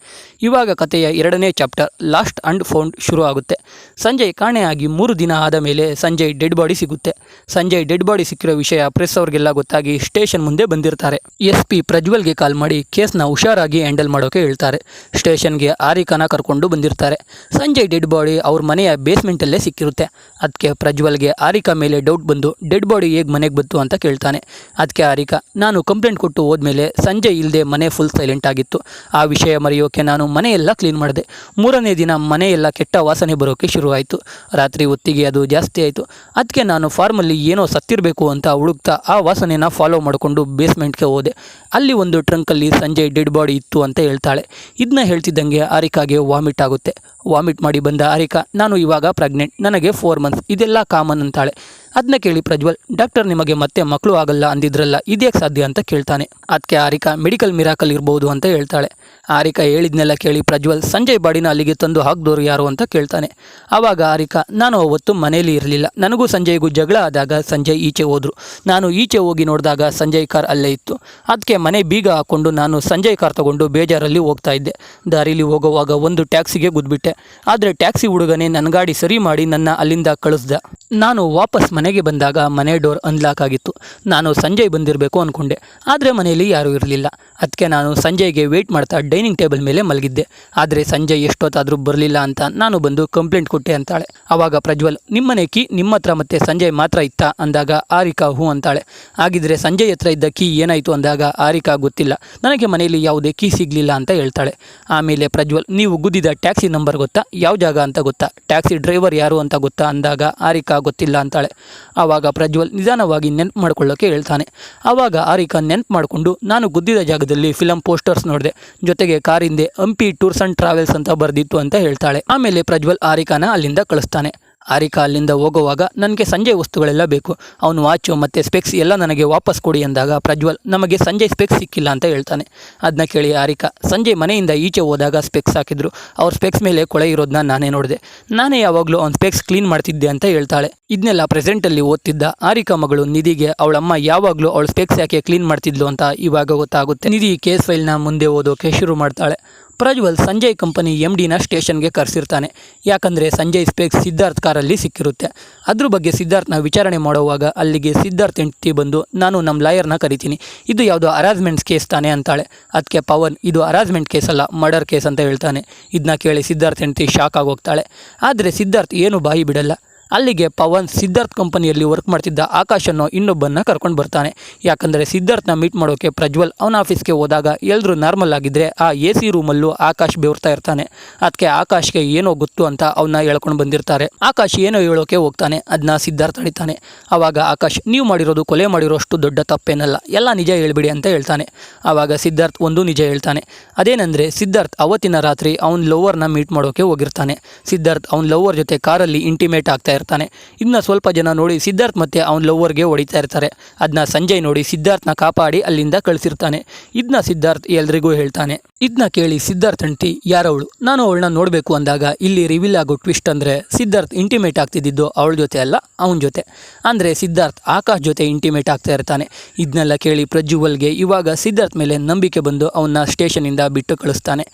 ಇವಾಗ ಕಥೆಯ ಎರಡನೇ ಚಾಪ್ಟರ್ ಲಾಸ್ಟ್ ಅಂಡ್ ಫೌಂಡ್ ಶುರು ಆಗುತ್ತೆ. ಸಂಜಯ್ ಕಾಣೆಯಾಗಿ ಮೂರು ದಿನ ಆದ ಮೇಲೆ ಸಂಜಯ್ ಡೆಡ್ ಬಾಡಿ ಸಿಗುತ್ತೆ. ಸಂಜಯ್ ಡೆಡ್ ಬಾಡಿ ಸಿಕ್ಕಿರೋ ವಿಷಯ ಪ್ರೆಸ್ ಅವ್ರಿಗೆಲ್ಲ ಗೊತ್ತಾಗಿ ಸ್ಟೇಷನ್ ಮುಂದೆ ಬಂದಿರ್ತಾರೆ. ಎಸ್ ಪಿ ಪ್ರಜ್ವಲ್ಗೆ ಕಾಲ್ ಮಾಡಿ ಕೇಸ್ನ ಹುಷಾರಾಗಿ ಹ್ಯಾಂಡಲ್ ಮಾಡೋಕೆ ಹೇಳ್ತಾರೆ. ಸ್ಟೇಷನ್ಗೆ ಆರಿಕಾನ ಕರ್ಕೊಂಡು ಬಂದಿರ್ತಾರೆ. ಸಂಜಯ್ ಡೆಡ್ ಬಾಡಿ ಅವ್ರ ಮನೆಯ ಬೇಸ್ಮೆಂಟಲ್ಲೇ ಸಿಕ್ಕಿರುತ್ತೆ. ಅದಕ್ಕೆ ಪ್ರಜ್ವಲ್ಗೆ ಆರಿಕಾ ಮೇಲೆ ಡೌಟ್ ಬಂದು ಡೆಡ್ ಬಾಡಿ ಹೇಗೆ ಮನೆಗೆ ಬಂತು ಅಂತ ಕೇಳ್ತಾನೆ. ಅದಕ್ಕೆ ಆರಿಕಾ, ನಾನು ಕಂಪ್ಲೇಂಟ್ ಕೊಟ್ಟು ಹೋದ್ಮೇಲೆ ಸಂಜೆ ಇಲ್ಲದೆ ಮನೆ ಫುಲ್ ಸೈಲೆಂಟ್ ಆಗಿತ್ತು. ಆ ವಿಷಯ ಮರೆಯೋಕೆ ನಾನು ಮನೆಯೆಲ್ಲ ಕ್ಲೀನ್ ಮಾಡಿದೆ. ಮೂರನೇ ದಿನ ಮನೆಯೆಲ್ಲ ಕೆಟ್ಟ ವಾಸನೆ ಬರೋಕೆ ಶುರುವಾಯಿತು. ರಾತ್ರಿ ಹೊತ್ತಿಗೆ ಅದು ಜಾಸ್ತಿ ಆಯಿತು. ಅದಕ್ಕೆ ನಾನು ಫಾರ್ಮಲ್ಲಿ ಏನೋ ಸತ್ತಿರಬೇಕು ಅಂತ ಹುಡುಕ್ತಾ ಆ ವಾಸನೆನ ಫಾಲೋ ಮಾಡಿಕೊಂಡು ಬೇಸ್ಮೆಂಟ್ಗೆ ಹೋದೆ. ಅಲ್ಲಿ ಒಂದು ಟ್ರಂಕಲ್ಲಿ ಸಂಜೆ ಡೆಡ್ ಬಾಡಿ ಇತ್ತು ಅಂತ ಹೇಳ್ತಾಳೆ. ಇದನ್ನ ಹೇಳ್ತಿದ್ದಂಗೆ ಆರಿಕಾಗೆ ವಾಮಿಟ್ ಆಗುತ್ತೆ. ವಾಮಿಟ್ ಮಾಡಿ ಬಂದ ಆರಿಕಾ, ನಾನು ಇವಾಗ ಪ್ರೆಗ್ನೆಂಟ್ ನನಗೆ ಫೋರ್ ಮಂತ್ಸ್ ಇದೆಲ್ಲ ಕಾಮನ್ ಅಂತಾಳೆ. ಅದನ್ನ ಕೇಳಿ ಪ್ರಜ್ವಲ್, ಡಾಕ್ಟರ್, ನಿಮಗೆ ಮತ್ತೆ ಮಕ್ಕಳು ಆಗಲ್ಲ ಅಂದಿದ್ರಲ್ಲ, ಇದ್ಯಾಕೆ ಸಾಧ್ಯ ಅಂತ ಕೇಳ್ತಾನೆ. ಅದಕ್ಕೆ ಆರಿಕಾ ಮೆಡಿಕಲ್ ಮಿರಾಕಲ್ ಇರ್ಬೋದು ಅಂತ ಹೇಳ್ತಾಳೆ. ಆರಿಕಾ ಹೇಳಿದ್ನೆಲ್ಲ ಕೇಳಿ ಪ್ರಜ್ವಲ್ ಸಂಜಯ್ ಬಾಡಿನ ಅಲ್ಲಿಗೆ ತಂದು ಹಾಕ್ದೋರು ಯಾರು ಅಂತ ಕೇಳ್ತಾನೆ. ಆವಾಗ ಆರಿಕಾ, ನಾನು ಅವತ್ತು ಮನೆಯಲ್ಲಿ ಇರಲಿಲ್ಲ. ನನಗೂ ಸಂಜಯ್ಗೂ ಜಗಳ ಆದಾಗ ಸಂಜಯ್ ಈಚೆ ಹೋದ್ರು. ನಾನು ಈಚೆ ಹೋಗಿ ನೋಡಿದಾಗ ಸಂಜಯ್ ಕಾರ್ ಅಲ್ಲೇ ಇತ್ತು. ಅದಕ್ಕೆ ಮನೆ ಬೀಗ ಹಾಕ್ಕೊಂಡು ನಾನು ಸಂಜಯ್ ಕಾರ್ ತಗೊಂಡು ಬೇಜಾರಲ್ಲಿ ಹೋಗ್ತಾ ಇದ್ದೆ. ದಾರಿಲಿ ಹೋಗುವಾಗ ಒಂದು ಟ್ಯಾಕ್ಸಿಗೆ ಗುದ್ಬಿಟ್ಟೆ. ಆದರೆ ಟ್ಯಾಕ್ಸಿ ಹುಡುಗನೇ ನನ್ನ ಗಾಡಿ ಸರಿ ಮಾಡಿ ನನ್ನ ಅಲ್ಲಿಂದ ಕಳಿಸ್ದ. ನಾನು ವಾಪಸ್ ಮನೆಗೆ ಬಂದಾಗ ಮನೆ ಡೋರ್ ಅನ್ಲಾಕ್ ಆಗಿತ್ತು. ನಾನು ಸಂಜಯ್ ಬಂದಿರಬೇಕು ಅಂದ್ಕೊಂಡೆ ಆದರೆ ಮನೆಯಲ್ಲಿ ಯಾರೂ ಇರಲಿಲ್ಲ. ಅದಕ್ಕೆ ನಾನು ಸಂಜಯ್ಗೆ ವೆಯ್ಟ್ ಮಾಡ್ತಾ ಡೈನಿಂಗ್ ಟೇಬಲ್ ಮೇಲೆ ಮಲಗಿದ್ದೆ. ಆದರೆ ಸಂಜಯ್ ಎಷ್ಟೊತ್ತಾದರೂ ಬರಲಿಲ್ಲ ಅಂತ ನಾನು ಬಂದು ಕಂಪ್ಲೇಂಟ್ ಕೊಟ್ಟೆ ಅಂತಾಳೆ. ಆವಾಗ ಪ್ರಜ್ವಲ್ ನಿಮ್ಮನೆ ಕೀ ನಿಮ್ಮ ಹತ್ರ ಮತ್ತೆ ಸಂಜಯ್ ಮಾತ್ರ ಇತ್ತಾ? ಅಂದಾಗ, ಆರಿಕಾ ಹೂ ಅಂತಾಳೆ. ಆಗಿದ್ರೆ ಸಂಜಯ್ ಹತ್ರ ಇದ್ದ ಕೀ ಏನಾಯಿತು ಅಂದಾಗ, ಆರಿಕಾ ಗೊತ್ತಿಲ್ಲ. ನನಗೆ ಮನೆಯಲ್ಲಿ ಯಾವುದೇ ಕೀ ಸಿಗಲಿಲ್ಲ ಅಂತ ಹೇಳ್ತಾಳೆ. ಆಮೇಲೆ ಪ್ರಜ್ವಲ್, ನೀವು ಗುದ್ದಿದ ಟ್ಯಾಕ್ಸಿ ನಂಬರ್ ಗೊತ್ತಾ? ಯಾವ ಜಾಗ ಅಂತ ಗೊತ್ತಾ? ಟ್ಯಾಕ್ಸಿ ಡ್ರೈವರ್ ಯಾರು ಅಂತ ಗೊತ್ತಾ? ಅಂದಾಗ, ಆರಿಕಾ ಗೊತ್ತಿಲ್ಲ ಅಂತಾಳೆ. ಆವಾಗ ಪ್ರಜ್ವಲ್ ನಿಧಾನವಾಗಿ ನೆನ್ಪು ಮಾಡ್ಕೊಳ್ಳೋಕೆ ಹೇಳ್ತಾನೆ. ಆವಾಗ ಆರಿಕಾ ನೆನ್ಪು ಮಾಡಿಕೊಂಡು, ನಾನು ಗುದ್ದಿದ ಜಾಗದಲ್ಲಿ ಫಿಲಂ ಪೋಸ್ಟರ್ಸ್ ನೋಡಿದೆ, ಜೊತೆಗೆ ಕಾರಿಂದೆ ಹಂಪಿ ಟೂರ್ಸ್ ಅಂಡ್ ಟ್ರಾವೆಲ್ಸ್ ಅಂತ ಬರೆದಿತ್ತು ಅಂತ ಹೇಳ್ತಾಳೆ. ಆಮೇಲೆ ಪ್ರಜ್ವಲ್ ಆರಿಕಾನ ಅಲ್ಲಿಂದ ಕಳಿಸ್ತಾನೆ. ಆರಿಕಾ ಅಲ್ಲಿಂದ ಹೋಗುವಾಗ ನನಗೆ ಸಂಜೆ ವಸ್ತುಗಳೆಲ್ಲ ಬೇಕು. ಅವನು ವಾಚು ಮತ್ತು ಸ್ಪೆಕ್ಸ್ ಎಲ್ಲ ನನಗೆ ವಾಪಸ್ ಕೊಡಿ ಅಂದಾಗ ಪ್ರಜ್ವಲ್, ನಮಗೆ ಸಂಜೆ ಸ್ಪೆಕ್ಸ್ ಸಿಕ್ಕಿಲ್ಲ ಅಂತ ಹೇಳ್ತಾನೆ. ಅದನ್ನ ಕೇಳಿ ಆರಿಕಾ, ಸಂಜೆ ಮನೆಯಿಂದ ಈಚೆ ಹೋದಾಗ ಸ್ಪೆಕ್ಸ್ ಹಾಕಿದ್ರು. ಅವ್ರ ಸ್ಪೆಕ್ಸ್ ಮೇಲೆ ಕೊಳೆ ಇರೋದನ್ನ ನಾನೇ ನೋಡಿದೆ. ನಾನೇ ಯಾವಾಗಲೂ ಅವ್ನ ಸ್ಪೆಕ್ಸ್ ಕ್ಲೀನ್ ಮಾಡ್ತಿದ್ದೆ ಅಂತ ಹೇಳ್ತಾಳೆ. ಇದನ್ನೆಲ್ಲ ಪ್ರೆಸೆಂಟಲ್ಲಿ ಓದ್ತಿದ್ದ ಆರಿಕಾ ಮಗಳು ನಿಧಿಗೆ ಅವಳಮ್ಮ ಯಾವಾಗಲೂ ಅವಳ ಸ್ಪೆಕ್ಸ್ ಯಾಕೆ ಕ್ಲೀನ್ ಮಾಡ್ತಿದ್ಲು ಅಂತ ಇವಾಗ ಗೊತ್ತಾಗುತ್ತೆ. ನಿಧಿ ಕೇಸ್ ಫೈಲ್ನ ಮುಂದೆ ಓದೋಕೆ ಶುರು ಮಾಡ್ತಾಳೆ. ಪ್ರಜ್ವಲ್ ಸಂಜಯ್ ಕಂಪನಿ ಎಂ ಡಿನ ಸ್ಟೇಷನ್ಗೆ ಕರೆಸಿರ್ತಾನೆ. ಯಾಕಂದರೆ ಸಂಜಯ್ ಸ್ಪೇಕ್ಸ್ ಸಿದ್ಧಾರ್ಥ್ ಕಾರಲ್ಲಿ ಸಿಕ್ಕಿರುತ್ತೆ. ಅದ್ರ ಬಗ್ಗೆ ಸಿದ್ಧಾರ್ಥ್ನ ವಿಚಾರಣೆ ಮಾಡುವಾಗ ಅಲ್ಲಿಗೆ ಸಿದ್ಧಾರ್ಥ್ ಹೆಂಡತಿ ಬಂದು, ನಾನು ನಮ್ಮ ಲಾಯರ್ನ ಕರಿತೀನಿ. ಇದು ಯಾವುದೋ ಅರಾಜ್ಮೆಂಟ್ಸ್ ಕೇಸ್ ತಾನೆ ಅಂತಾಳೆ. ಅದಕ್ಕೆ ಪವನ್, ಇದು ಅರಾಜ್ಮೆಂಟ್ ಕೇಸ್ ಅಲ್ಲ, ಮರ್ಡರ್ ಕೇಸ್ ಅಂತ ಹೇಳ್ತಾನೆ. ಇದನ್ನ ಕೇಳಿ ಸಿದ್ಧಾರ್ಥ್ ಹೆಂಡತಿ ಶಾಕ್ ಆಗೋಗ್ತಾಳೆ. ಆದರೆ ಸಿದ್ಧಾರ್ಥ್ ಏನು ಬಾಯಿ ಬಿಡಲ್ಲ. ಅಲ್ಲಿಗೆ ಪವನ್ ಸಿದ್ಧಾರ್ಥ್ ಕಂಪನಿಯಲ್ಲಿ ವರ್ಕ್ ಮಾಡ್ತಿದ್ದ ಆಕಾಶ್ ಇನ್ನೊಬ್ಬನ ಕರ್ಕೊಂಡು ಬರ್ತಾನೆ. ಯಾಕಂದರೆ ಸಿದ್ಧಾರ್ಥ್ನ ಮೀಟ್ ಮಾಡೋಕೆ ಪ್ರಜ್ವಲ್ ಅವನ ಆಫೀಸ್ಗೆ ಹೋದಾಗ ಎಲ್ಲರೂ ನಾರ್ಮಲ್ ಆಗಿದ್ದರೆ ಆ ಎ ಸಿ ರೂಮಲ್ಲೂ ಆಕಾಶ್ ಬೆವರ್ತಾ ಇರ್ತಾನೆ. ಅದಕ್ಕೆ ಆಕಾಶ್ಗೆ ಏನೋ ಗೊತ್ತು ಅಂತ ಅವನ್ನ ಹೇಳ್ಕೊಂಡು ಬಂದಿರ್ತಾರೆ. ಆಕಾಶ್ ಏನೋ ಹೇಳೋಕೆ ಹೋಗ್ತಾನೆ ಅದನ್ನ ಸಿದ್ಧಾರ್ಥ ಅಡಿತಾನೆ ಆವಾಗ ಆಕಾಶ್, ನೀವು ಮಾಡಿರೋದು ಕೊಲೆ ಮಾಡಿರೋಷ್ಟು ದೊಡ್ಡ ತಪ್ಪೇನಲ್ಲ, ಎಲ್ಲ ನಿಜ ಹೇಳ್ಬಿಡಿ ಅಂತ ಹೇಳ್ತಾನೆ. ಆವಾಗ ಸಿದ್ಧಾರ್ಥ್ ಒಂದು ನಿಜ ಹೇಳ್ತಾನೆ. ಅದೇನೆಂದರೆ ಸಿದ್ಧಾರ್ಥ್ ಅವತ್ತಿನ ರಾತ್ರಿ ಅವನ ಲವರ್ನ ಮೀಟ್ ಮಾಡೋಕೆ ಹೋಗಿರ್ತಾನೆ. ಸಿದ್ಧಾರ್ಥ್ ಅವನ ಲವರ್ ಜೊತೆ ಕಾರಲ್ಲಿ ಇಂಟಿಮೇಟ್ ಆಗ್ತಾ ಇರ್ತಾನೆ. ಇನ್ನು ಸ್ವಲ್ಪ ಜನ ನೋಡಿ ಸಿದ್ಧಾರ್ಥ್ ಮತ್ತೆ ಅವನ ಲವ್ವರ್ಗೆ ಹೊಡಿತಾ ಇರ್ತಾರೆ. ಅದನ್ನ ಸಂಜಯ್ ನೋಡಿ ಸಿದ್ಧಾರ್ಥ್ನ ಕಾಪಾಡಿ ಅಲ್ಲಿಂದ ಕಳಿಸಿರ್ತಾನೆ. ಇದನ್ನ ಸಿದ್ಧಾರ್ಥ್ ಎಲ್ರಿಗೂ ಹೇಳ್ತಾನೆ. ಇದನ್ನ ಕೇಳಿ ಸಿದ್ಧಾರ್ಥ್ ಅಂಟಿ ಯಾರವಳು? ನಾನು ಅವಳನ್ನ ನೋಡಬೇಕು ಅಂದಾಗ ಇಲ್ಲಿ ರಿವೀಲ್ ಆಗೋ ಟ್ವಿಸ್ಟ್ ಅಂದರೆ ಸಿದ್ಧಾರ್ಥ್ ಇಂಟಿಮೇಟ್ ಆಗ್ತಿದ್ದು ಅವಳ ಜೊತೆ ಅಲ್ಲ, ಅವನ ಜೊತೆ. ಅಂದರೆ ಸಿದ್ಧಾರ್ಥ್ ಆಕಾಶ್ ಜೊತೆ ಇಂಟಿಮೇಟ್ ಆಗ್ತಾ ಇರ್ತಾನೆ. ಇದನ್ನೆಲ್ಲ ಕೇಳಿ ಪ್ರಜ್ವಲ್ಗೆ ಇವಾಗ ಸಿದ್ಧಾರ್ಥ್ ಮೇಲೆ ನಂಬಿಕೆ ಬಂದು ಅವನ್ನ ಸ್ಟೇಷನಿಂದ ಬಿಟ್ಟು ಕಳಿಸ್ತಾನೆ.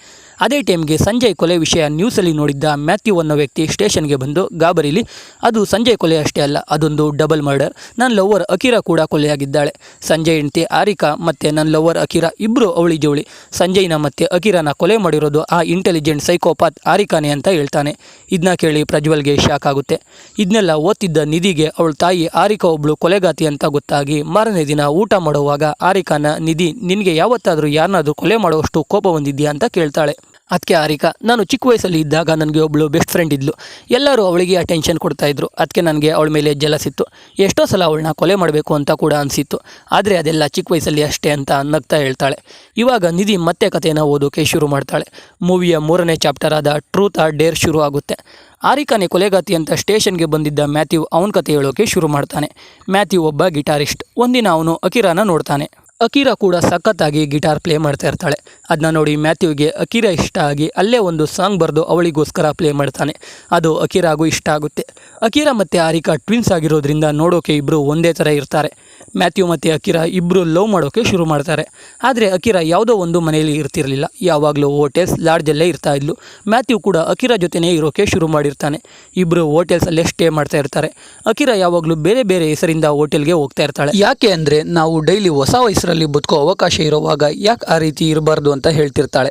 ಅದೇ ಟೈಮ್ಗೆ ಸಂಜಯ್ ಕೊಲೆ ವಿಷಯ ನ್ಯೂಸಲ್ಲಿ ನೋಡಿದ್ದ ಮ್ಯಾಥ್ಯೂ ಅನ್ನೋ ವ್ಯಕ್ತಿ ಸ್ಟೇಷನ್ಗೆ ಬಂದು ಗಾಬರಿಲಿ, ಅದು ಸಂಜಯ್ ಕೊಲೆ ಅಷ್ಟೇ ಅಲ್ಲ, ಅದೊಂದು ಡಬಲ್ ಮರ್ಡರ್ ನನ್ನ ಲವರ್ ಅಕಿರಾ ಕೂಡ ಕೊಲೆಯಾಗಿದ್ದಾಳೆ. ಸಂಜಯ್ ಹೆಂಡತಿ ಆರಿಕಾ ಮತ್ತು ನನ್ನ ಲವರ್ ಅಕಿರಾ ಇಬ್ಬರು ಅವಳಿ ಜವಳಿ ಸಂಜಯ್ನ ಮತ್ತು ಅಕಿರಾನ ಕೊಲೆ ಮಾಡಿರೋದು ಆ ಇಂಟೆಲಿಜೆಂಟ್ ಸೈಕೋಪಾತ್ ಆರಿಕಾನೆ ಅಂತ ಹೇಳ್ತಾನೆ. ಇದನ್ನ ಕೇಳಿ ಪ್ರಜ್ವಲ್ಗೆ ಶಾಕ್ ಆಗುತ್ತೆ. ಇದನ್ನೆಲ್ಲ ಓದ್ತಿದ್ದ ನಿಧಿಗೆ ಅವಳ ತಾಯಿ ಆರಿಕಾ ಒಬ್ಳು ಕೊಲೆಗಾತಿ ಅಂತ ಗೊತ್ತಾಗಿ ಮಾರನೇ ದಿನ ಊಟ ಮಾಡುವಾಗ ಆರಿಕಾನ ನಿಧಿ, ನಿನಗೆ ಯಾವತ್ತಾದರೂ ಯಾರನ್ನಾದರೂ ಕೊಲೆ ಮಾಡುವಷ್ಟು ಕೋಪ ಹೊಂದಿದ್ಯಾ ಅಂತ ಕೇಳ್ತಾಳೆ. ಅದಕ್ಕೆ ಆರಿಕಾ ನಾನು ಚಿಕ್ಕ ವಯಸ್ಸಲ್ಲಿ ಇದ್ದಾಗ ನನಗೆ ಒಬ್ಬಳು ಬೆಸ್ಟ್ ಫ್ರೆಂಡ್ ಇದ್ಲು. ಎಲ್ಲರೂ ಅವಳಿಗೆ ಅಟೆನ್ಷನ್ ಕೊಡ್ತಾ ಇದ್ರು. ಅದಕ್ಕೆ ನನಗೆ ಅವಳ ಮೇಲೆ ಜಲಸಿತ್ತು ಎಷ್ಟೋ ಸಲ ಅವಳನ್ನ ಕೊಲೆ ಮಾಡಬೇಕು ಅಂತ ಕೂಡ ಅನಿಸಿತ್ತು. ಆದರೆ ಅದೆಲ್ಲ ಚಿಕ್ಕ ವಯಸ್ಸಲ್ಲಿ ಅಷ್ಟೇ ಅಂತ ನಗ್ತಾ ಹೇಳ್ತಾಳೆ. ಇವಾಗ ನಿಧಿ ಮತ್ತೆ ಕಥೆನ ಓದೋಕೆ ಶುರು ಮಾಡ್ತಾಳೆ. ಮೂವಿಯ ಮೂರನೇ ಚಾಪ್ಟರ್ ಆದ ಟ್ರೂತ್ ಆ ಡೇರ್ ಶುರು ಆಗುತ್ತೆ. ಆರಿಕಾನೆ ಕೊಲೆಗಾತಿ ಅಂತ ಸ್ಟೇಷನ್ಗೆ ಬಂದಿದ್ದ ಮ್ಯಾಥ್ಯೂ ಅವನ ಕತೆ ಹೇಳೋಕೆ ಶುರು ಮಾಡ್ತಾನೆ. ಮ್ಯಾಥ್ಯೂ ಒಬ್ಬ ಗಿಟಾರಿಸ್ಟ್ ಒಂದಿನ ಅವನು ಅಕಿರಾನ ನೋಡ್ತಾನೆ. ಅಕೀರಾ ಕೂಡ ಸಖತ್ತಾಗಿ ಗಿಟಾರ್ ಪ್ಲೇ ಮಾಡ್ತಾ ಇರ್ತಾಳೆ. ಅದನ್ನ ನೋಡಿ ಮ್ಯಾಥ್ಯೂಗೆ ಅಕೀರಾ ಇಷ್ಟ ಆಗಿ ಅಲ್ಲೇ ಒಂದು ಸಾಂಗ್ ಬರೆದು ಅವಳಿಗೋಸ್ಕರ ಪ್ಲೇ ಮಾಡ್ತಾನೆ. ಅದು ಅಕೀರಾಗೂ ಇಷ್ಟ ಆಗುತ್ತೆ. ಅಕೀರಾ ಮತ್ತು ಆರಿಕಾ ಟ್ವಿನ್ಸ್ ಆಗಿರೋದ್ರಿಂದ ನೋಡೋಕೆ ಇಬ್ಬರು ಒಂದೇ ಥರ ಇರ್ತಾರೆ. ಮ್ಯಾಥ್ಯೂ ಮತ್ತು ಅಕಿರಾ ಇಬ್ಬರು ಲವ್ ಮಾಡೋಕ್ಕೆ ಶುರು ಮಾಡ್ತಾರೆ. ಆದರೆ ಅಕಿರಾ ಯಾವುದೋ ಒಂದು ಮನೆಯಲ್ಲಿ ಇರ್ತಿರಲಿಲ್ಲ. ಯಾವಾಗಲೂ ಹೋಟೆಲ್ಸ್ ಲಾಡ್ಜಲ್ಲೇ ಇರ್ತಾ ಇದ್ಲು. ಮ್ಯಾಥ್ಯೂ ಕೂಡ ಅಕಿರಾ ಜೊತೆನೇ ಇರೋಕೆ ಶುರು ಮಾಡಿರ್ತಾನೆ. ಇಬ್ಬರು ಹೋಟೆಲ್ಸಲ್ಲೇ ಸ್ಟೇ ಮಾಡ್ತಾ ಇರ್ತಾರೆ. ಅಕಿರಾ ಯಾವಾಗಲೂ ಬೇರೆ ಬೇರೆ ಹೆಸರಿಂದ ಹೋಟೆಲ್ಗೆ ಹೋಗ್ತಾ ಇರ್ತಾಳೆ. ಯಾಕೆ ಅಂದರೆ ನಾವು ಡೈಲಿ ಹೊಸ ಹೆಸರಲ್ಲಿ ಬದುಕೋ ಅವಕಾಶ ಇರುವಾಗ ಯಾಕೆ ಆ ರೀತಿ ಇರಬಾರ್ದು ಅಂತ ಹೇಳ್ತಿರ್ತಾಳೆ.